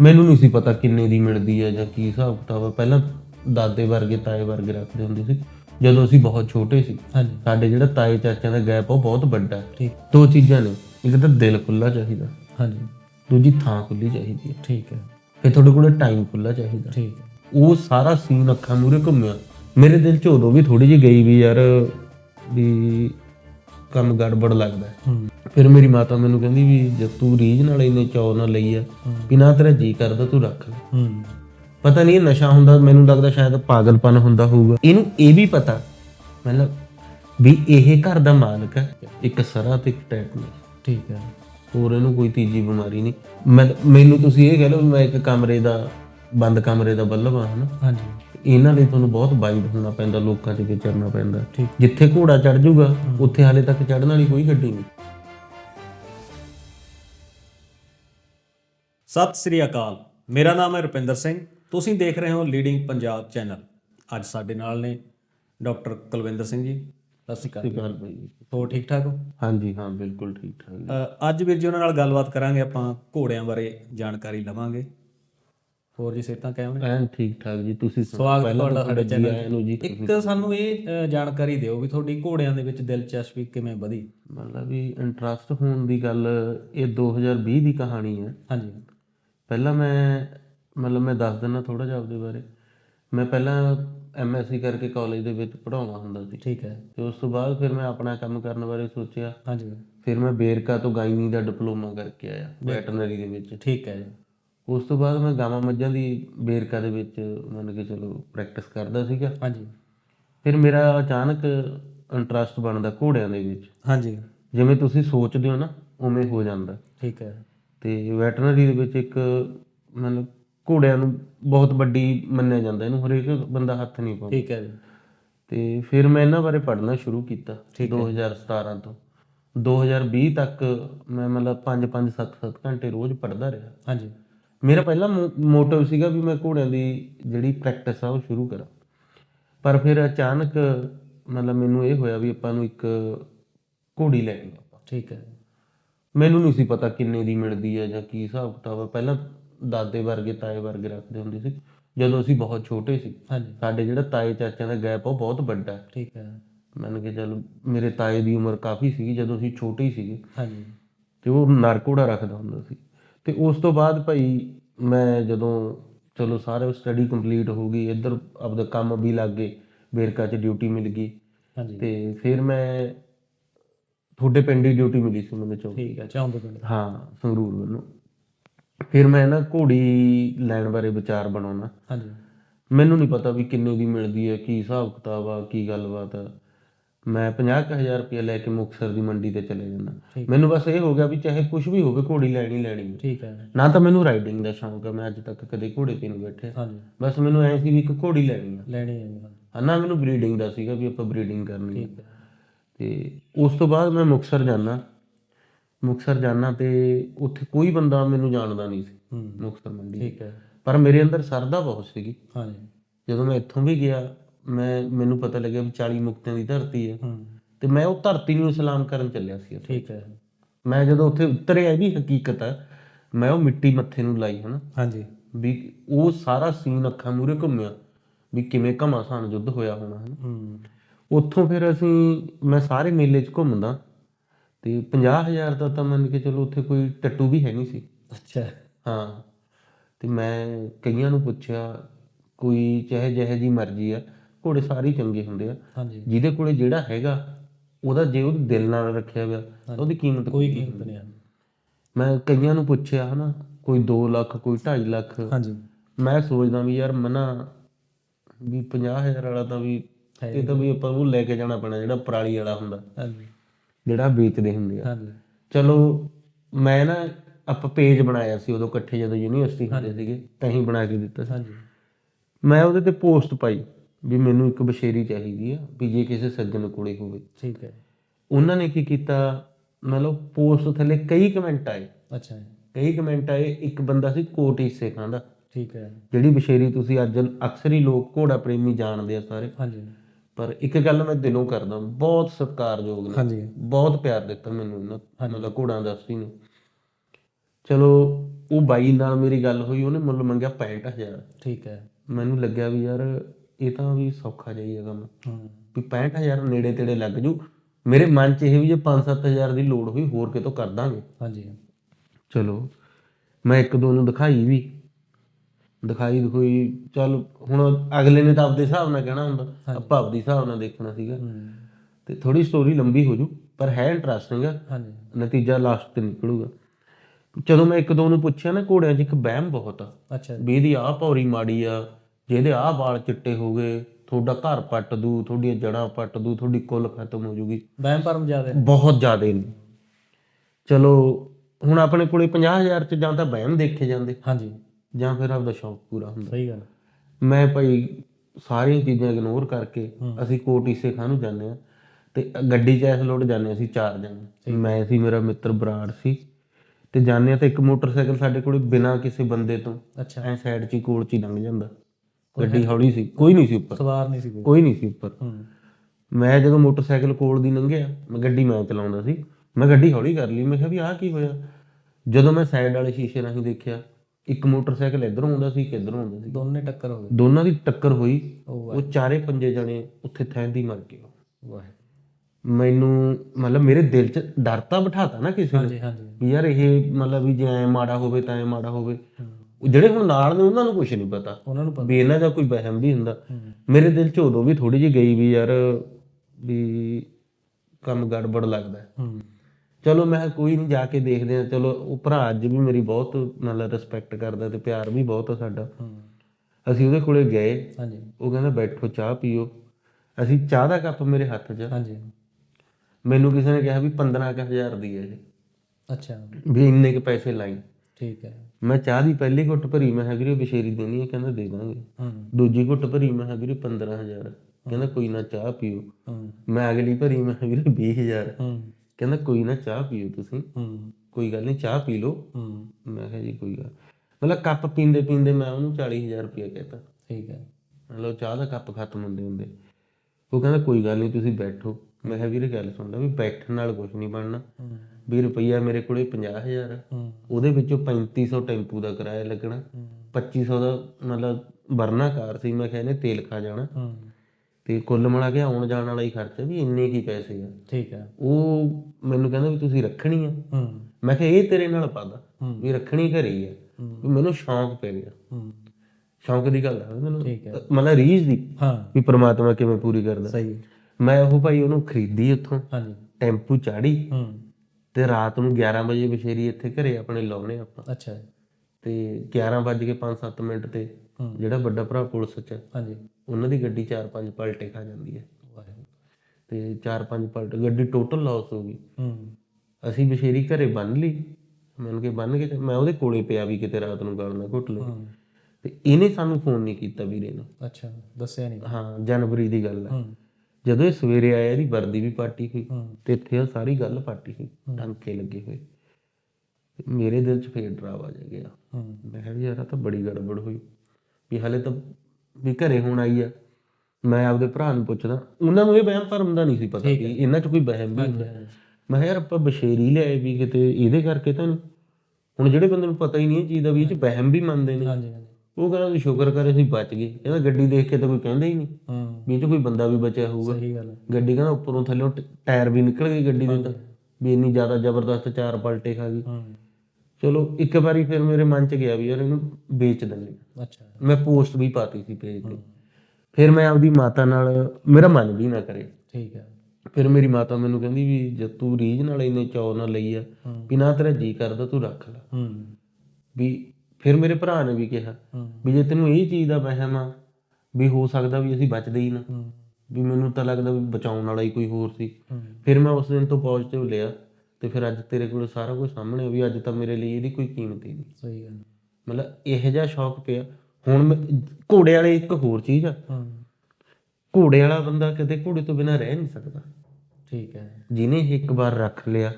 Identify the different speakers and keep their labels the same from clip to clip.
Speaker 1: ਮੈਨੂੰ ਨਹੀਂ ਸੀ ਪਤਾ ਕਿੰਨੇ ਦੀ ਮਿਲਦੀ ਹੈ ਜਾਂ ਕੀ ਹਿਸਾਬ ਕਿਤਾਬ ਹੈ ਪਹਿਲਾਂ ਦਾਦੇ ਵਰਗੇ ਤਾਏ ਵਰਗੇ ਰੱਖਦੇ ਹੁੰਦੇ ਸੀ। ਜਦੋਂ ਅਸੀਂ ਬਹੁਤ ਛੋਟੇ ਸੀ
Speaker 2: ਹਾਂਜੀ।
Speaker 1: ਸਾਡੇ ਜਿਹੜਾ ਤਾਏ ਚਾਚਿਆਂ ਦਾ ਗੈਪ ਉਹ ਬਹੁਤ ਵੱਡਾ ਹੈ।
Speaker 2: ਠੀਕ।
Speaker 1: ਦੋ ਚੀਜ਼ਾਂ ਨੇ ਇੱਕ ਤਾਂ ਦਿਲ ਖੁੱਲਾ ਚਾਹੀਦਾ।
Speaker 2: ਹਾਂਜੀ।
Speaker 1: ਦੂਜੀ ਥਾਂ ਖੁੱਲੀ ਚਾਹੀਦੀ ਹੈ
Speaker 2: ਠੀਕ ਹੈ।
Speaker 1: ਫਿਰ ਤੁਹਾਡੇ ਕੋਲੇ ਟਾਈਮ ਖੁੱਲਾ ਚਾਹੀਦਾ।
Speaker 2: ਠੀਕ ਹੈ।
Speaker 1: ਉਹ ਸਾਰਾ ਸੀਨ ਅੱਖਾਂ ਮੂਰੇ ਘੁੰਮਿਆ। ਮੇਰੇ ਦਿਲ 'ਚ ਉਦੋਂ ਵੀ ਥੋੜੀ ਜਿਹੀ ਗਈ ਵੀ ਯਾਰ ਵੀ ਕੰਮ ਗੜਬੜ ਲੱਗਦਾ ਫਿਰ ਮੇਰੀ ਮਾਤਾ ਮੈਨੂੰ ਕਹਿੰਦੀ ਵੀ ਜਦ ਤੂੰ ਰੀਝ ਨਾਲ ਇਹਨੇ ਚੌ ਨਾਲ ਲਈ ਆ ਵੀ ਨਾ ਤੇਰਾ ਜੀ ਕਰਦਾ ਤੂੰ ਰੱਖ ਲੈ। ਪਤਾ ਨਹੀਂ ਨਸ਼ਾ ਹੁੰਦਾ ਮੈਨੂੰ ਲੱਗਦਾ ਸ਼ਾਇਦ ਪਾਗਲਪਨ ਹੁੰਦਾ ਹੋਊਗਾ। ਇਹਨੂੰ ਇਹ ਵੀ ਪਤਾ ਮਤਲਬ ਵੀ ਇਹ ਘਰ ਦਾ ਮਾਲਕ ਹੈ ਇੱਕ ਸਰਾ ਤੇ ਇੱਕ ਟੈਟਨਸ
Speaker 2: ਠੀਕ ਹੈ।
Speaker 1: ਹੋਰ ਇਹਨੂੰ ਕੋਈ ਤੀਜੀ ਬਿਮਾਰੀ ਨਹੀਂ। ਮੈਂ ਮੈਨੂੰ ਤੁਸੀਂ ਇਹ ਕਹਿ ਲਓ ਮੈਂ ਇੱਕ ਕਮਰੇ ਦਾ ਬੰਦ ਕਮਰੇ ਦਾ ਬੱਲਬ ਆ ਹਨਾ?
Speaker 2: ਹਾਂਜੀ।
Speaker 1: ਇਹਨਾਂ ਲਈ ਤੁਹਾਨੂੰ ਬਹੁਤ ਵਾਈਡ ਹੋਣਾ ਪੈਂਦਾ ਲੋਕਾਂ 'ਚ ਵਿਚਰਨਾ ਪੈਂਦਾ
Speaker 2: ਠੀਕ।
Speaker 1: ਜਿੱਥੇ ਘੋੜਾ ਚੜ ਜਾਊਗਾ ਉੱਥੇ ਹਾਲੇ ਤੱਕ ਚੜਨ ਵਾਲੀ ਕੋਈ ਗੱਡੀ ਨਹੀਂ।
Speaker 2: ਸਤਿ ਸ੍ਰੀ ਅਕਾਲ ਮੇਰਾ ਨਾਮ ਹੈ ਰੁਪਿੰਦਰ ਸਿੰਘ ਤੁਸੀਂ ਦੇਖ ਰਹੇ ਹੋ ਲੀਡਿੰਗ ਪੰਜਾਬ ਚੈਨਲ ਅੱਜ ਸਾਡੇ ਨਾਲ ਨੇ ਡਾਕਟਰ ਕੁਲਵਿੰਦਰ ਸਿੰਘ ਜੀ ਸਤਿ ਸ੍ਰੀ ਅਕਾਲ।
Speaker 1: ਭਾਈ
Speaker 2: ਹੋਰ ਠੀਕ ਠਾਕ ਹੋ?
Speaker 1: ਹਾਂਜੀ ਹਾਂ ਬਿਲਕੁਲ ਠੀਕ ਠਾਕ
Speaker 2: ਅੱਜ ਵੀਰ ਜੀ ਉਹਨਾਂ ਨਾਲ ਗੱਲਬਾਤ ਕਰਾਂਗੇ ਆਪਾਂ ਘੋੜਿਆਂ ਬਾਰੇ ਜਾਣਕਾਰੀ ਲਵਾਂਗੇ। ਹੋਰ ਜੀ ਸਿਹਤਾਂ ਕਿਵੇਂ ਨੇ?
Speaker 1: ਐਨ ਠੀਕ ਠਾਕ ਜੀ ਤੁਸੀਂ ਸੁਣਾਓ?
Speaker 2: ਸਵਾਗਤ
Speaker 1: ਪਹਿਲਾਂ
Speaker 2: ਤੁਹਾਡਾ ਸਾਡੇ ਚੈਨਲ
Speaker 1: ਆਇਆਂ ਨੂੰ ਜੀ
Speaker 2: ਇੱਕ ਸਾਨੂੰ ਇਹ ਅ, ਜਾਣਕਾਰੀ ਦਿਓ ਵੀ ਤੁਹਾਡੀ ਘੋੜਿਆਂ ਦੇ ਵਿੱਚ ਦਿਲਚਸਪੀ ਕਿਵੇਂ ਵਧੀ?
Speaker 1: ਮਤਲਬ ਵੀ ਇੰਟਰਸਟ ਹੋਣ ਦੀ ਗੱਲ ਇਹ 2020 ਦੀ ਕਹਾਣੀ ਹੈ।
Speaker 2: ਹਾਂਜੀ।
Speaker 1: ਪਹਿਲਾਂ ਮੈਂ ਮਤਲਬ ਮੈਂ ਦੱਸ ਦਿੰਦਾ ਥੋੜਾ ਜਿਹਾ ਆਪਦੇ ਬਾਰੇ। ਮੈਂ ਪਹਿਲਾਂ ਐਮਐਸਸੀ ਕਰਕੇ ਕਾਲਜ ਦੇ ਵਿੱਚ ਪੜਾਉਣਾ ਹੁੰਦਾ ਸੀ।
Speaker 2: ਠੀਕ ਹੈ।
Speaker 1: ਤੇ ਉਸ ਤੋਂ ਬਾਅਦ ਫਿਰ ਮੈਂ ਆਪਣਾ ਕੰਮ ਕਰਨ ਬਾਰੇ ਸੋਚਿਆ।
Speaker 2: ਹਾਂਜੀ।
Speaker 1: ਫਿਰ ਮੈਂ ਬੇਰਕਾ ਤੋਂ ਗਾਇਨੀ ਦਾ ਡਿਪਲੋਮਾ ਕਰਕੇ ਆਇਆ ਵੈਟਰਨਰੀ ਦੇ ਵਿੱਚ।
Speaker 2: ਠੀਕ ਹੈ ਜੀ।
Speaker 1: ਉਸ ਤੋਂ ਬਾਅਦ ਮੈਂ ਗਾਵਾਂ ਮੱਝਾਂ ਦੀ ਬੇਰਕਾ ਦੇ ਵਿੱਚ ਮੰਨ ਕੇ ਚਲੋ ਪ੍ਰੈਕਟਿਸ ਕਰਦਾ ਸੀਗਾ।
Speaker 2: ਹਾਂਜੀ।
Speaker 1: ਫਿਰ ਮੇਰਾ ਅਚਾਨਕ ਇੰਟਰਸਟ ਬਣਦਾ ਘੋੜਿਆਂ ਦੇ ਵਿੱਚ।
Speaker 2: ਹਾਂਜੀ।
Speaker 1: ਜਿਵੇਂ ਤੁਸੀਂ ਸੋਚਦੇ ਹੋ ਨਾ ਉਵੇਂ ਹੋ ਜਾਂਦਾ।
Speaker 2: ਠੀਕ ਹੈ।
Speaker 1: ਤੇ ਵੈਟਰਨਰੀ ਦੇ ਵਿੱਚ ਇੱਕ ਮਤਲਬ ਘੋੜਿਆਂ ਨੂੰ ਬਹੁਤ ਵੱਡੀ ਮੰਨਿਆ ਜਾਂਦਾ ਇਹਨੂੰ ਹਰੇਕ ਬੰਦਾ ਹੱਥ ਨਹੀਂ ਪਾਉਂਦਾ।
Speaker 2: ਠੀਕ ਹੈ ਜੀ।
Speaker 1: ਤੇ ਫਿਰ ਮੈਂ ਇਹਨਾਂ ਬਾਰੇ ਪੜ੍ਹਨਾ ਸ਼ੁਰੂ ਕੀਤਾ 2017 ਤੋਂ। 2020 ਤੱਕ ਮੈਂ ਮਤਲਬ 5 5 7 7 ਘੰਟੇ ਰੋਜ਼ ਪੜ੍ਹਦਾ ਰਿਹਾ।
Speaker 2: ਹਾਂਜੀ।
Speaker 1: ਮੇਰਾ ਪਹਿਲਾ ਮੋਟਿਵ ਸੀਗਾ ਵੀ ਮੈਂ ਘੋੜਿਆਂ ਦੀ ਜਿਹੜੀ ਪ੍ਰੈਕਟਿਸ ਆ ਉਹ ਸ਼ੁਰੂ ਕਰਾਂ। ਪਰ ਫਿਰ ਅਚਾਨਕ ਮਤਲਬ ਮੈਨੂੰ ਇਹ ਹੋਇਆ ਵੀ ਆਪਾਂ ਨੂੰ ਇੱਕ ਘੋੜੀ ਲੈਣੀ ਆ ਆਪਾਂ।
Speaker 2: ਠੀਕ ਹੈ।
Speaker 1: ਮੈਨੂੰ ਨਹੀਂ ਸੀ ਪਤਾ ਕਿੰਨੇ ਦੀ ਮਿਲਦੀ ਹੈ ਜਾਂ ਕੀ ਹਿਸਾਬ ਕਿਤਾਬ ਹੈ। ਪਹਿਲਾਂ ਦਾਦੇ ਵਰਗੇ ਤਾਏ ਵਰਗੇ ਰੱਖਦੇ ਹੁੰਦੇ ਸੀ। ਜਦੋਂ ਅਸੀਂ ਬਹੁਤ ਛੋਟੇ ਸੀ
Speaker 2: ਹਾਂਜੀ।
Speaker 1: ਸਾਡੇ ਜਿਹੜਾ ਤਾਏ ਚਾਚਿਆਂ ਦਾ ਗੈਪ ਉਹ ਬਹੁਤ ਵੱਡਾ ਹੈ।
Speaker 2: ਠੀਕ ਹੈ।
Speaker 1: ਮੰਨ ਕੇ ਚੱਲ ਮੇਰੇ ਤਾਏ ਦੀ ਉਮਰ ਕਾਫੀ ਸੀਗੀ ਜਦੋਂ ਅਸੀਂ ਛੋਟੇ ਹੀ ਸੀਗੇ।
Speaker 2: ਹਾਂਜੀ।
Speaker 1: ਤੇ ਉਹ ਨਰ ਘੋੜਾ ਰੱਖਦਾ ਹੁੰਦਾ ਸੀ। ਤੇ ਉਸ ਤੋਂ ਬਾਅਦ ਭਾਈ ਮੈਂ ਜਦੋਂ ਚਲੋ ਸਾਰੇ ਸਟੱਡੀ ਕੰਪਲੀਟ ਹੋ ਗਈ ਇੱਧਰ ਆਪਦਾ ਕੰਮ ਵੀ ਲੱਗ ਗਏ ਬੇਰਕਾ 'ਚ ਡਿਊਟੀ ਮਿਲ ਗਈ।
Speaker 2: ਹਾਂਜੀ।
Speaker 1: ਤੇ ਫਿਰ ਮੈਂ ਤੁਹਾਡੇ ਪਿੰਡ ਹੀ ਡਿਊਟੀ ਮਿਲੀ ਸੀ ਮੈਨੂੰ ਚੌਂਕ
Speaker 2: ਠੀਕ ਹੈ ਚਾਹੁੰਦੇ ਪਿੰਡ।
Speaker 1: ਹਾਂ ਸੰਗਰੂਰ ਵੱਲੋਂ ਫਿਰ ਮੈਂ ਨਾ ਘੋੜੀ ਲੈਣ ਬਾਰੇ ਵਿਚਾਰ ਬਣਾਉਣਾ।
Speaker 2: ਹਾਂਜੀ।
Speaker 1: ਮੈਨੂੰ ਨਹੀਂ ਪਤਾ ਵੀ ਕਿੰਨੇ ਦੀ ਮਿਲਦੀ ਹੈ ਕੀ ਹਿਸਾਬ ਕਿਤਾਬ ਆ ਕੀ ਗੱਲਬਾਤ ਆ। ਮੈਂ 50000 ਰੁਪਏ ਲੈ ਕੇ ਮੁਕਸਰ ਦੀ ਮੰਡੀ ਤੇ ਚਲੇ ਜਾਂਦਾ। ਮੈਨੂੰ ਬਸ ਇਹ ਹੋ ਗਿਆ ਵੀ ਚਾਹੇ ਕੁਝ ਵੀ ਹੋਵੇ ਘੋੜੀ ਲੈਣੀ ਲੈਣੀ ਹੈ।
Speaker 2: ਠੀਕ ਹੈ।
Speaker 1: ਨਾ ਤਾਂ ਮੈਨੂੰ ਰਾਈਡਿੰਗ ਦਾ ਸ਼ੌਂਕ ਹੈ ਮੈਂ ਅੱਜ ਤੱਕ ਕਦੇ ਘੋੜੇ ਤੇ ਨਹੀਂ ਬੈਠਿਆ।
Speaker 2: ਹਾਂਜੀ।
Speaker 1: ਬਸ ਮੈਨੂੰ ਐਂ ਸੀ ਵੀ ਇੱਕ ਘੋੜੀ ਲੈਣੀ ਆ
Speaker 2: ਲੈਣੀ ਹੈ।
Speaker 1: ਹਾਂ, ਨਾ ਮੈਨੂੰ ਬਰੀਡਿੰਗ ਦਾ ਸੀਗਾ ਵੀ ਆਪਾਂ ਬਰੀਡਿੰਗ ਕਰਨੀ ਹੈ।
Speaker 2: ਹੈ।
Speaker 1: ਤੇ ਉਸ ਤੋਂ ਬਾਅਦ ਮੈਂ ਮੁਕਸਰ ਜਾਣਾ ਮੁਕਸਰ ਜਾਣਾ ਤੇ ਉੱਥੇ ਕੋਈ ਬੰਦਾ ਮੈਨੂੰ ਜਾਣਦਾ ਨਹੀਂ ਸੀ।
Speaker 2: ਹੂੰ।
Speaker 1: ਮੁਕਸਰ ਮੰਡੀ
Speaker 2: ਠੀਕ ਹੈ।
Speaker 1: ਪਰ ਮੇਰੇ ਅੰਦਰ ਸਰਦਾ ਬਹੁਤ ਸੀਗੀ।
Speaker 2: ਹਾਂਜੀ।
Speaker 1: ਜਦੋਂ ਮੈਂ ਇੱਥੋਂ ਵੀ ਗਿਆ ਮੈਂ ਮੈਨੂੰ ਪਤਾ ਲੱਗਿਆ ਵੀ 40 ਮੁਕਤਿਆਂ ਦੀ ਧਰਤੀ ਹੈ। ਤੇ ਮੈਂ ਉਹ ਧਰਤੀ ਨੂੰ ਸਲਾਮ ਕਰਨ ਚੱਲਿਆ ਸੀ।
Speaker 2: ਠੀਕ ਹੈ।
Speaker 1: ਮੈਂ ਜਦੋਂ ਉੱਥੇ ਉਤਰਿਆ ਇਹ ਵੀ ਹਕੀਕਤ ਹੈ ਮੈਂ ਉਹ ਮਿੱਟੀ ਮੱਥੇ ਨੂੰ ਲਾਈ ਹਨਾ?
Speaker 2: ਹਾਂਜੀ।
Speaker 1: ਵੀ ਉਹ ਸਾਰਾ ਸੀਨ ਅੱਖਾਂ ਮੂਰੇ ਘੁੰਮਿਆ ਵੀ ਕਿਵੇਂ ਘਮਾਸਾਨ ਯੁੱਧ ਹੋਇਆ ਹੋਣਾ ਹੈ
Speaker 2: ਹੂੰ।
Speaker 1: ਉੱਥੋਂ ਫਿਰ ਅਸੀਂ ਮੈਂ ਸਾਰੇ ਮੇਲੇ 'ਚ ਘੁੰਮਦਾ ਤੇ 50000 ਦਾ ਤਾਂ ਮੰਨ ਕੇ ਚਲੋ ਉੱਥੇ ਕੋਈ ਟੱਟੂ ਵੀ ਹੈ ਨਹੀਂ ਸੀ।
Speaker 2: ਅੱਛਾ।
Speaker 1: ਹਾਂ। ਤੇ ਮੈਂ ਕਈਆਂ ਨੂੰ ਪੁੱਛਿਆ ਕੋਈ ਚਾਹੇ ਜਿਹੇ ਜੀ ਮਰਜ਼ੀ ਆ ਘੋੜੇ ਸਾਰੇ ਚੰਗੇ ਹੁੰਦੇ ਆ।
Speaker 2: ਹਾਂਜੀ।
Speaker 1: ਜਿਹਦੇ ਕੋਲੇ ਜਿਹੜਾ ਹੈਗਾ ਉਹਦਾ ਜੇ ਉਹ ਦਿਲ ਨਾਲ ਰੱਖਿਆ ਤਾਂ ਉਹਦੀ ਕੀਮਤ
Speaker 2: ਕੋਈ ਕੀਮਤ ਨਹੀਂ ਹੈ
Speaker 1: ਮੈਂ ਕਈਆਂ ਨੂੰ ਪੁੱਛਿਆ ਹਨਾ ਕੋਈ 2 ਲੱਖ ਕੋਈ 2.5 ਲੱਖ।
Speaker 2: ਹਾਂਜੀ।
Speaker 1: ਮੈਂ ਸੋਚਦਾ ਵੀ ਯਾਰ ਮਨਾ ਵੀ 50000 ਵਾਲਾ ਤਾਂ ਵੀ ਇਹ ਤਾਂ ਵੀ ਆਪਾਂ ਉਹ ਲੈ ਕੇ ਜਾਣਾ ਪੈਣਾ ਜਿਹੜਾ ਪਰਾਲੀ ਵਾਲਾ ਹੁੰਦਾ।
Speaker 2: ਹਾਂਜੀ।
Speaker 1: ਜਿਹੜਾ ਵੇਚਦੇ ਹੁੰਦੇ ਆ।
Speaker 2: ਹਾਂਜੀ।
Speaker 1: ਚਲੋ ਮੈਂ ਨਾ ਆਪਾਂ ਪੇਜ ਬਣਾਇਆ ਸੀ ਉਦੋਂ ਇਕੱਠੇ ਜਦੋਂ ਯੂਨੀਵਰਸਿਟੀ ਹੁੰਦੇ ਸੀਗੇ ਤਾਂ ਹੀ ਬਣਾ ਕੇ ਦਿੱਤਾ ਸੀ।
Speaker 2: ਹਾਂਜੀ।
Speaker 1: ਮੈਂ ਉਹਦੇ ਤੇ ਪੋਸਟ ਪਾਈ। ਵੀ ਮੈਨੂੰ ਇੱਕ ਬਸ਼ੇਰੀ ਚਾਹੀਦੀ ਆ ਵੀ ਜੇ ਕਿਸੇ ਸੱਜਣ ਕੋਲੇ ਹੋਵੇ।
Speaker 2: ਠੀਕ ਹੈ।
Speaker 1: ਉਹਨਾਂ ਨੇ ਕੀ ਕੀਤਾ? ਮਤਲਬ ਪੋਸਟ ਥੱਲੇ ਕਈ ਕਮੈਂਟ ਆਏ।
Speaker 2: ਅੱਛਾ
Speaker 1: ਕਈ ਕਮੈਂਟ ਆਏ ਇੱਕ ਬੰਦਾ ਸੀ ਕੋਟ ਹਿੱਸੇ ਖਾਂਦਾ।
Speaker 2: ਠੀਕ ਹੈ।
Speaker 1: ਜਿਹੜੀ ਬਸ਼ੇਰੀ ਤੁਸੀਂ ਅੱਜ ਅਕਸਰ ਹੀ ਲੋਕ ਘੋੜਾ ਪ੍ਰੇਮੀ ਜਾਣਦੇ ਆ ਸਾਰੇ।
Speaker 2: ਹਾਂਜੀ।
Speaker 1: ਪਰ ਇੱਕ ਗੱਲ ਮੈਂ ਦਿਲੋਂ ਕਰਦਾ ਬਹੁਤ ਸਤਿਕਾਰਯੋਗ ਨੇ।
Speaker 2: ਹਾਂਜੀ।
Speaker 1: ਬਹੁਤ ਪਿਆਰ ਦਿੱਤਾ ਮੈਨੂੰ ਇਹਨਾਂ ਮਤਲਬ ਘੋੜਾ ਇੰਡਸਟਰੀ ਨੇ। ਚਲੋ ਉਹ ਬਾਈ ਨਾਲ ਮੇਰੀ ਗੱਲ ਹੋਈ ਉਹਨੇ ਮੁੱਲ ਮੰਗਿਆ 65000
Speaker 2: ਠੀਕ ਹੈ।
Speaker 1: ਮੈਨੂੰ ਲੱਗਿਆ ਵੀ ਯਾਰ ਇਹ ਤਾਂ ਵੀ ਸੌਖਾ ਜਿਹਾ ਕੰਮ।
Speaker 2: ਹੂੰ।
Speaker 1: ਵੀ 65000 ਨੇੜੇ ਤੇੜੇ ਲੱਗ ਜੂ। ਮੇਰੇ ਮਨ 'ਚ ਇਹ ਵੀ ਜੇ 5-7000 ਦੀ ਲੋੜ ਹੋਈ ਹੋਰ ਕਿਤੋਂ ਕਰ ਦਾਂਗੇ।
Speaker 2: ਹਾਂਜੀ।
Speaker 1: ਚਲੋ ਮੈਂ ਇੱਕ ਦੋ ਨੂੰ ਦਿਖਾਈ ਵੀ। ਦਿਖਾਈ ਦਿਖੋਈ ਚੱਲ ਹੁਣ ਅਗਲੇ ਨੇ ਤਾਂ ਆਪਦੇ ਹਿਸਾਬ ਨਾਲ ਕਹਿਣਾ ਹੁੰਦਾ ਆਪਾਂ ਆਪਦੇ ਹਿਸਾਬ ਨਾਲ ਦੇਖਣਾ ਸੀਗਾ। ਤੇ ਥੋੜੀ ਸਟੋਰੀ ਲੰਬੀ ਹੋ ਜੂ ਪਰ ਹੈ ਇੰਟਰਸਟਿੰਗ ਆ।
Speaker 2: ਹਾਂਜੀ।
Speaker 1: ਨਤੀਜਾ ਲਾਸਟ ਤੇ ਨਿਕਲੂਗਾ। ਜਦੋਂ ਮੈਂ ਇੱਕ ਦੋ ਨੂੰ ਪੁੱਛਿਆ ਨਾ ਘੋੜਿਆਂ 'ਚ ਇੱਕ ਵਹਿਮ ਬਹੁਤ ਆ।
Speaker 2: ਅੱਛਾ।
Speaker 1: ਵੀ ਇਹਦੀ ਆਹ ਪੌੜੀ ਮਾੜੀ ਆ ਜਿਹਦੇ ਆਹ ਵਾਲ ਚਿੱਟੇ ਹੋ ਗਏ ਤੁਹਾਡਾ ਘਰ ਪੱਟ ਦੂ ਤੁਹਾਡੀਆਂ ਜੜਾਂ ਪੱਟ ਦੂ ਤੁਹਾਡੀ ਕੁੱਲ ਖਤਮ ਹੋ ਜੂਗੀ।
Speaker 2: ਵਹਿਮ ਭਰਮ ਜ਼ਿਆਦਾ।
Speaker 1: ਬਹੁਤ ਜ਼ਿਆਦੇ ਨੇ। ਚਲੋ ਹੁਣ ਆਪਣੇ ਕੋਲੇ 50000 ਚ ਜਾਂ ਤਾਂ ਵਹਿਮ ਦੇਖੇ ਜਾਂਦੇ
Speaker 2: ਹਾਂਜੀ।
Speaker 1: ਜਾਂ ਫਿਰ ਆਪਦਾ ਸ਼ੌਕ ਪੂਰਾ ਹੁੰਦਾ।
Speaker 2: ਸਹੀ ਗੱਲ।
Speaker 1: ਮੈਂ ਭਾਈ ਸਾਰੀਆਂ ਚੀਜ਼ਾਂ ਇਗਨੋਰ ਕਰਕੇ ਅਸੀਂ ਕੋਟ ਈਸੇ ਖਾਂ ਨੂੰ ਜਾਂਦੇ ਆ ਤੇ ਗੱਡੀ 'ਚ ਇਸ ਲੋਟ ਜਾਂਦੇ ਅਸੀਂ ਚਾਰ ਜਣੇ। ਮੈਂ ਸੀ ਮੇਰਾ ਮਿੱਤਰ ਬਰਾੜ ਸੀ। ਤੇ ਜਾਂਦੇ ਆ ਤੇ ਇੱਕ ਮੋਟਰਸਾਈਕਲ ਸਾਡੇ ਕੋਲੇ ਬਿਨਾਂ ਕਿਸੇ ਬੰਦੇ ਤੋਂ
Speaker 2: ਅੱਛਾ।
Speaker 1: ਐ ਸਾਈਡ 'ਚ ਕੋਲ 'ਚ ਹੀ ਲੰਘ ਜਾਂਦਾ। ਗੱਡੀ ਹੌਲੀ ਸੀ। ਕੋਈ ਨਹੀਂ ਸੀ ਉੱਪਰ।
Speaker 2: ਸਵਾਰ ਨਹੀਂ ਸੀ ਕੋਈ।
Speaker 1: ਨਹੀਂ ਸੀ ਉੱਪਰ। ਮੈਂ ਜਦੋਂ ਮੋਟਰਸਾਈਕਲ ਕੋਲ ਦੀ ਲੰਘਿਆ ਮੈਂ ਗੱਡੀ ਮੈਂ ਚਲਾਉਂਦਾ ਸੀ। ਮੈਂ ਗੱਡੀ ਹੌਲੀ ਕਰ ਲਈ। ਮੈਂ ਕਿਹਾ ਵੀ ਆਹ ਕੀ ਹੋਇਆ? ਜਦੋਂ ਮੈਂ ਸਾਈਡ ਵਾਲੇ ਸ਼ੀਸ਼ੇ ਰਾਹੀਂ ਦੇਖਿਆ ਇੱਕ ਮੋਟਰਸਾਈਕਲ ਇਧਰੋਂ ਆਉਂਦਾ ਸੀ ਇੱਕ ਇਧਰੋਂ ਆਉਂਦਾ ਸੀ।
Speaker 2: ਦੋਨੇ ਟੱਕਰ ਹੋ ਗਏ।
Speaker 1: ਦੋਨਾਂ ਦੀ ਟੱਕਰ ਹੋਈ।
Speaker 2: ਉਹ
Speaker 1: ਚਾਰੇ ਪੰਜੇ ਜਣੇ ਉੱਥੇ ਥੈਂਦੀ ਮਰ ਗਏ।
Speaker 2: ਵਾਹ।
Speaker 1: ਮੈਨੂੰ ਮਤਲਬ ਮੇਰੇ ਦਿਲ 'ਚ ਡਰ ਤਾਂ ਬਿਠਾਤਾ ਨਾ ਕਿਸੇ ਨੇ
Speaker 2: ਹਾਂਜੀ ਹਾਂਜੀ।
Speaker 1: ਵੀ ਯਾਰ ਇਹ ਮਤਲਬ ਵੀ ਜੇ ਐ ਮਾੜਾ ਹੋਵੇ ਤਾਂ ਐ ਮਾੜਾ ਹੋਵੇ। ਜਿਹੜੇ ਹੁਣ ਨਾਲ ਨੇ ਉਹਨਾਂ ਨੂੰ ਕੁਝ ਨਹੀਂ ਪਤਾ।
Speaker 2: ਉਹਨਾਂ ਨੂੰ ਪਤਾ।
Speaker 1: ਵੀ ਇਹਨਾਂ ਦਾ ਕੋਈ ਵਹਿਮ ਵੀ ਹੁੰਦਾ। ਮੇਰੇ ਦਿਲ 'ਚ ਉਦੋਂ ਵੀ ਥੋੜੀ ਜਿਹੀ ਗਈ ਵੀ ਯਾਰ ਵੀ ਕੰਮ ਗੜਬੜ ਲੱਗਦਾ। ਚਲੋ ਮੈਂ ਕੋਈ ਨਹੀਂ ਜਾ ਕੇ ਦੇਖਦੇ ਆ ਚਲੋ ਉਹ ਭਰਾ ਅੱਜ ਵੀ ਮੇਰੀ ਬਹੁਤ ਮਤਲਬ ਰਿਸਪੈਕਟ ਕਰਦਾ ਤੇ ਪਿਆਰ ਵੀ ਬਹੁਤ ਆ ਸਾਡਾ। ਅਸੀਂ ਉਹਦੇ ਕੋਲੇ ਗਏ।
Speaker 2: ਹਾਂਜੀ।
Speaker 1: ਉਹ ਕਹਿੰਦਾ ਬੈਠੋ ਚਾਹ ਪੀਓ। ਅਸੀਂ ਚਾਹ ਦਾ ਕੱਪ ਮੇਰੇ ਹੱਥ 'ਚ।
Speaker 2: ਹਾਂਜੀ।
Speaker 1: ਮੈਨੂੰ ਕਿਸੇ ਨੇ ਕਿਹਾ ਵੀ 15000 ਦੀ ਹੈ ਇਹ
Speaker 2: ਅੱਛਾ।
Speaker 1: ਵੀ ਇੰਨੇ ਕ ਪੈਸੇ ਲਾਈ।
Speaker 2: ਠੀਕ ਹੈ।
Speaker 1: ਮੈਂ ਚਾਹ ਦੀ ਪਹਿਲੀ ਘੁੱਟ ਭਰੀ ਮੈਂ ਕਿਹਾ ਵੀਰੇ ਬਸ਼ੇਰੀ ਦੇਣੀ ਹੈ ਕਹਿੰਦਾ ਦੇ ਦਾਂਗੇ।
Speaker 2: ਹੂੰ।
Speaker 1: ਦੂਜੀ ਘੁੱਟ ਭਰੀ ਮੈਂ ਕਿਹਾ ਵੀਰੇ 15000 ਕਹਿੰਦਾ ਕੋਈ ਨਾ ਚਾਹ ਪੀਓ। ਮੈਂ ਅਗਲੀ ਭਰੀ ਮੈਂ ਵੀਰੇ 20000
Speaker 2: ਹੂੰ।
Speaker 1: ਕਹਿੰਦਾ ਕੋਈ ਨਾ ਚਾਹ ਪੀਓ ਤੁਸੀਂ।
Speaker 2: ਹੂੰ।
Speaker 1: ਕੋਈ ਗੱਲ ਨਹੀਂ ਚਾਹ ਪੀ ਲਓ।
Speaker 2: ਹੂੰ।
Speaker 1: ਮੈਂ ਕਿਹਾ ਜੀ ਕੋਈ ਗੱਲ। ਮਤਲਬ ਕੱਪ ਪੀਂਦੇ ਪੀਂਦੇ ਮੈਂ ਉਹਨੂੰ 40000 ਰੁਪਇਆ ਕਹਿਤਾ।
Speaker 2: ਠੀਕ ਹੈ
Speaker 1: ਮਤਲਬ ਚਾਹ ਦਾ ਕੱਪ ਖਤਮ ਹੁੰਦੇ ਹੁੰਦੇ। ਉਹ ਕਹਿੰਦਾ ਕੋਈ ਗੱਲ ਨਹੀਂ ਤੁਸੀਂ ਬੈਠੋ। ਮੈਂ ਕਿਹਾ ਵੀਰੇ ਗੱਲ ਸੁਣ ਲੈ ਵੀ ਬੈਠਣ ਨਾਲ ਕੁਝ ਨਹੀਂ ਬਣਨਾ।
Speaker 2: ਹੂੰ।
Speaker 1: ਵੀ ਰੁਪਈਆ ਮੇਰੇ ਕੋਲੇ 50000 ਆ।
Speaker 2: ਹੂੰ।
Speaker 1: ਉਹਦੇ ਵਿੱਚੋਂ 3500 ਟੈਂਪੂ ਦਾ ਕਿਰਾਇਆ ਲੱਗਣਾ। 2500 ਦਾ ਮਤਲਬ ਵਰਨਾ ਕਾਰ ਸੀ ਮੈਂ ਕਿਹਾ ਇਹਨੇ ਤੇਲ ਖਾ ਜਾਣਾ। ਤੇ ਕੁੱਲ ਮਿਲਾ ਕੇ ਆਉਣ ਜਾਣ ਵਾਲਾ ਹੀ ਖਰਚਾ ਵੀ ਇੰਨੇ ਕੀ ਪੈਸੇ ਆ।
Speaker 2: ਠੀਕ ਹੈ
Speaker 1: ਉਹ ਮੈਨੂੰ ਕਹਿੰਦਾ ਵੀ ਤੁਸੀਂ ਰੱਖਣੀ ਆ। ਮੈਂ ਕਿਹਾ ਇਹ ਤੇਰੇ ਨਾਲ ਪਾਦਾ। ਵੀ ਰੱਖਣੀ ਘਰੇ ਆ। ਵੀ ਮੈਨੂੰ ਸ਼ੌਂਕ ਪੈ ਗਿਆ। ਸ਼ੌਂਕ ਦੀ ਗੱਲ ਆ। ਮੈਨੂੰ ਮਤਲਬ ਰੀਝ ਦੀ
Speaker 2: ਹਾਂ।
Speaker 1: ਵੀ ਪ੍ਰਮਾਤਮਾ ਕਿਵੇਂ ਪੂਰੀ ਕਰਦਾ।
Speaker 2: ਸਹੀ
Speaker 1: ਮੈਂ ਉਹ ਭਾਈ ਉਹਨੂੰ ਖਰੀਦੀ ਉੱਥੋਂ।
Speaker 2: ਹਾਂਜੀ।
Speaker 1: ਟੈਂਪੂ ਚਾੜੀ। ਤੇ ਰਾਤ ਨੂੰ 11 ਵਜੇ ਬਸ਼ੇਰੀ ਇੱਥੇ ਘਰੇ ਆਪਣੇ ਲਾਉਣੇ ਆਪਾਂ।
Speaker 2: ਅੱਛਾ
Speaker 1: ਤੇ 11 ਵੱਜ ਕੇ 5-7 ਮਿੰਟ ਤੇ ਜਿਹੜਾ ਵੱਡਾ ਭਰਾ ਪੁਲਿਸ ਚ
Speaker 2: ਹਾਂਜੀ।
Speaker 1: ਉਹਨਾਂ ਦੀ ਗੱਡੀ 4-5 ਪਲਟੇ ਖਾ ਜਾਂਦੀ ਹੈ। ਤੇ 4-5 ਪਲਟ ਗੱਡੀ ਟੋਟਲ ਲਾਸ ਹੋ ਗਈ।
Speaker 2: ਹੂੰ।
Speaker 1: ਅਸੀਂ ਬਸ਼ੇਰੀ ਘਰੇ ਬੰਨ ਲਈ। ਮੰਨ ਕੇ ਬੰਨ ਕੇ ਮੈਂ ਉਹਦੇ ਕੋਲੇ ਪਿਆ ਵੀ ਕਿਤੇ ਰਾਤ ਨੂੰ ਗੱਲ ਨਾ ਘੁੱਟ
Speaker 2: ਹੂੰ।
Speaker 1: ਤੇ ਇਹਨੇ ਸਾਨੂੰ ਫੋਨ ਨਹੀਂ ਕੀਤਾ ਵੀਰੇ ਨੇ।
Speaker 2: ਅੱਛਾ ਦੱਸਿਆ ਨਹੀਂ।
Speaker 1: ਹਾਂ ਜਨਵਰੀ ਦੀ ਗੱਲ ਹੈ।
Speaker 2: ਹੂੰ।
Speaker 1: ਜਦੋਂ ਇਹ ਸਵੇਰੇ ਆਇਆ ਇਹਦੀ ਵਰਦੀ ਵੀ ਪਾਟੀ ਹੋਈ ਤੇ ਇੱਥੇ ਉਹ ਸਾਰੀ ਗੱਲ ਪਾਟੀ ਹੋਈ ਟਾਂਕੇ ਲੱਗੇ ਹੋਏ। ਮੇਰੇ ਦਿਲ 'ਚ ਫੇਰ ਡਰਾਵਾ ਜਾ ਗਿਆ। ਮੈਂ ਕਿਹਾ ਯਾਰ ਆਹ ਤਾਂ ਬੜੀ ਗੜਬੜ ਹੋਈ ਵੀ ਹਲੇ ਤਾਂ ਵੀ ਘਰੇ ਹੁਣ ਆਈ ਆ। ਮੈਂ ਆਪਦੇ ਭਰਾ ਨੂੰ ਪੁੱਛਦਾ ਉਹਨਾਂ ਨੂੰ ਇਹ ਵਹਿਮ ਭਰਮ ਦਾ ਨਹੀਂ ਸੀ ਪਤਾ ਕਿ ਇਹਨਾਂ 'ਚ ਕੋਈ ਵਹਿਮ ਵੀ ਹੁੰਦਾ। ਮੈਂ ਕਿਹਾ ਯਾਰ ਆਪਾਂ ਬਸ਼ੇਰੀ ਲਿਆਏ ਵੀ ਕਿਤੇ ਇਹਦੇ ਕਰਕੇ ਤਾਂ ਹੁਣ ਜਿਹੜੇ ਬੰਦੇ ਨੂੰ ਪਤਾ ਹੀ ਨਹੀਂ ਇਹ ਚੀਜ਼ ਦਾ ਵੀ ਇਹ 'ਚ ਵਹਿਮ ਵੀ ਮੰਨਦੇ ਨੇ।
Speaker 2: ਹਾਂਜੀ।
Speaker 1: ਉਹ ਕਹਿੰਦਾ ਵੀ ਸ਼ੁਕਰ ਕਰ ਅਸੀਂ ਬਚ ਗਏ। ਇਹਦਾ ਗੱਡੀ ਦੇਖ ਕੇ ਤਾਂ ਕੋਈ ਕਹਿੰਦਾ ਹੀ ਨਹੀਂ।
Speaker 2: ਹੂੰ।
Speaker 1: ਵੀ ਇਹ 'ਚ ਕੋਈ ਬੰਦਾ ਵੀ ਬਚਿਆ ਹੋਊਗਾ।
Speaker 2: ਸਹੀ ਗੱਲ ਹੈ।
Speaker 1: ਗੱਡੀ ਕਹਿੰਦਾ ਉੱਪਰੋਂ ਥੱਲੇ ਟਾਇਰ ਵੀ ਨਿਕਲ ਗਏ ਗੱਡੀ ਦੇ ਤਾਂ। ਵੀ ਇੰਨੀ ਜ਼ਿਆਦਾ ਜ਼ਬਰਦਸਤ ਚਾਰ ਪਲਟੇ ਖਾ ਗਈ
Speaker 2: ਹੂੰ।
Speaker 1: ਚਲੋ ਇੱਕ ਵਾਰੀ ਫਿਰ ਮੇਰੇ ਮਨ 'ਚ ਗਿਆ ਵੀ ਯਾਰ ਇਹਨੂੰ ਵੇਚ ਦਿੰਦੇ ਹਾਂ।
Speaker 2: ਅੱਛਾ।
Speaker 1: ਮੈਂ ਪੋਸਟ ਵੀ ਪਾਤੀ ਸੀ ਪੇਜ ਤੇ। ਫਿਰ ਮੈਂ ਆਪਦੀ ਮਾਤਾ ਨਾਲ ਮੇਰਾ ਮਨ ਵੀ ਨਾ ਕਰੇ।
Speaker 2: ਠੀਕ ਹੈ
Speaker 1: ਫਿਰ ਮੇਰੀ ਮਾਤਾ ਮੈਨੂੰ ਕਹਿੰਦੀ ਵੀ ਜਦ ਤੂੰ ਰੀਝ ਨਾਲ ਇੰਨੇ ਚੌ ਨਾਲ ਲਈ ਆ ਵੀ ਨਾ ਤੇਰਾ ਜੀ ਕਰਦਾ ਤੂੰ ਰੱਖ ਲੈ।
Speaker 2: ਹੂੰ।
Speaker 1: ਵੀ ਫਿਰ ਮੇਰੇ ਭਰਾ ਨੇ ਵੀ ਕਿਹਾ ਵੀ ਜੇ ਤੈਨੂੰ ਇਹ ਚੀਜ਼ ਦਾ ਵਹਿਮ ਆ ਵੀ ਹੋ ਸਕਦਾ ਵੀ ਅਸੀਂ ਬਚਦੇ ਹੀ ਨਾ ਵੀ ਮੈਨੂੰ ਤਾਂ ਲੱਗਦਾ ਵੀ ਬਚਾਉਣ ਵਾਲਾ ਹੀ ਕੋਈ ਹੋਰ ਸੀ। ਫਿਰ ਮੈਂ ਉਸ ਦਿਨ ਤੋਂ ਪੋਜ਼ਿਟਿਵ ਲਿਆ ਤੇ ਫਿਰ ਅੱਜ ਤੇਰੇ ਕੋਲ ਸਾਰਾ ਕੁਝ ਸਾਹਮਣੇ ਵੀ ਅੱਜ ਤਾਂ ਮੇਰੇ ਲਈ ਇਹਦੀ ਕੋਈ ਕੀਮਤ ਹੀ ਨਹੀਂ।
Speaker 2: ਸਹੀ ਗੱਲ।
Speaker 1: ਮਤਲਬ ਇਹੋ ਜਿਹਾ ਸ਼ੌਕ ਪਿਆ। ਹੁਣ ਘੋੜੇ ਵਾਲੇ ਇੱਕ ਹੋਰ ਚੀਜ਼ ਆ। ਘੋੜੇ ਵਾਲਾ ਬੰਦਾ ਕਦੇ ਘੋੜੇ ਤੋਂ ਬਿਨਾਂ ਰਹਿ ਨਹੀਂ ਸਕਦਾ।
Speaker 2: ਠੀਕ ਹੈ।
Speaker 1: ਜਿਹਨੇ ਇੱਕ ਵਾਰ ਰੱਖ ਲਿਆ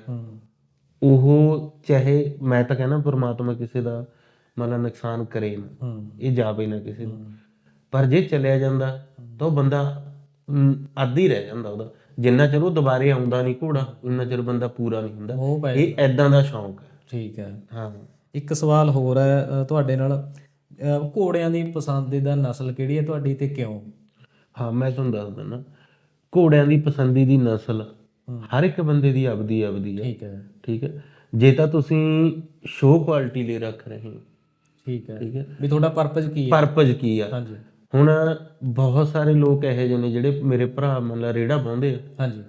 Speaker 1: ਉਹ ਚਾਹੇ ਮੈਂ ਤਾਂ ਕਹਿੰਦਾ ਪਰਮਾਤਮਾ ਕਿਸੇ ਦਾ ਮਤਲਬ ਨੁਕਸਾਨ ਕਰੇ ਨਾ। ਇਹ ਜਾਵੇ ਨਾ ਕਿਸੇ ਨੂੰ। ਪਰ ਜੇ ਚਲਿਆ ਜਾਂਦਾ ਤਾਂ ਉਹ ਬੰਦਾ ਹੀ ਰਹਿ ਜਾਂਦਾ ਉਹਦਾ। ਜਿੰਨਾ ਚਿਰ ਉਹ ਦੁਬਾਰੇ ਆਉਂਦਾ ਨਹੀਂ ਘੋੜਾ ਉਨਾ ਚਿਰ ਬੰਦਾ ਪੂਰਾ ਨਹੀਂ ਹੁੰਦਾ। ਇਹ ਐਦਾਂ ਦਾ ਸ਼ੌਂਕ ਹੈ।
Speaker 2: ਠੀਕ ਹੈ।
Speaker 1: ਹਾਂ।
Speaker 2: ਇੱਕ ਸਵਾਲ ਹੋਰ ਹੈ ਤੁਹਾਡੇ ਨਾਲ। ਘੋੜਿਆਂ ਦੀ ਪਸੰਦੀਦਾ ਨਸਲ ਕਿਹੜੀ ਹੈ ਤੁਹਾਡੀ ਤੇ ਕਿਉਂ?
Speaker 1: ਹਾਂ ਮੈਂ ਤੁਹਾਨੂੰ ਦੱਸ ਦਿੰਦਾ। ਘੋੜਿਆਂ ਦੀ ਪਸੰਦੀ ਦੀ ਨਸਲ ਹਰ ਇੱਕ ਬੰਦੇ ਦੀ ਆਪਦੀ ਆਪਦੀ ਹੈ।
Speaker 2: ਠੀਕ ਹੈ।
Speaker 1: ਠੀਕ ਹੈ। ਜੇ ਤਾਂ ਤੁਸੀਂ ਸ਼ੋਅ ਕੁਆਲਿਟੀ ਲਈ ਰੱਖ ਰਹੇ ਹੋ
Speaker 2: ਠੀਕ ਹੈ।
Speaker 1: ਠੀਕ ਹੈ।
Speaker 2: ਵੀ ਤੁਹਾਡਾ ਪਰਪਸ ਕੀ ਹੈ?
Speaker 1: ਪਰਪਸ ਕੀ ਆ?
Speaker 2: ਹਾਂਜੀ।
Speaker 1: ਹੁਣ ਬਹੁਤ ਸਾਰੇ ਲੋਕ ਇਹੋ ਜਿਹੇ ਨੇ ਜਿਹੜੇ ਮੇਰੇ ਭਰਾ ਮਤਲਬ ਰੇੜਾ ਪਾਉਂਦੇ ਆ।
Speaker 2: ਹਾਂਜੀ।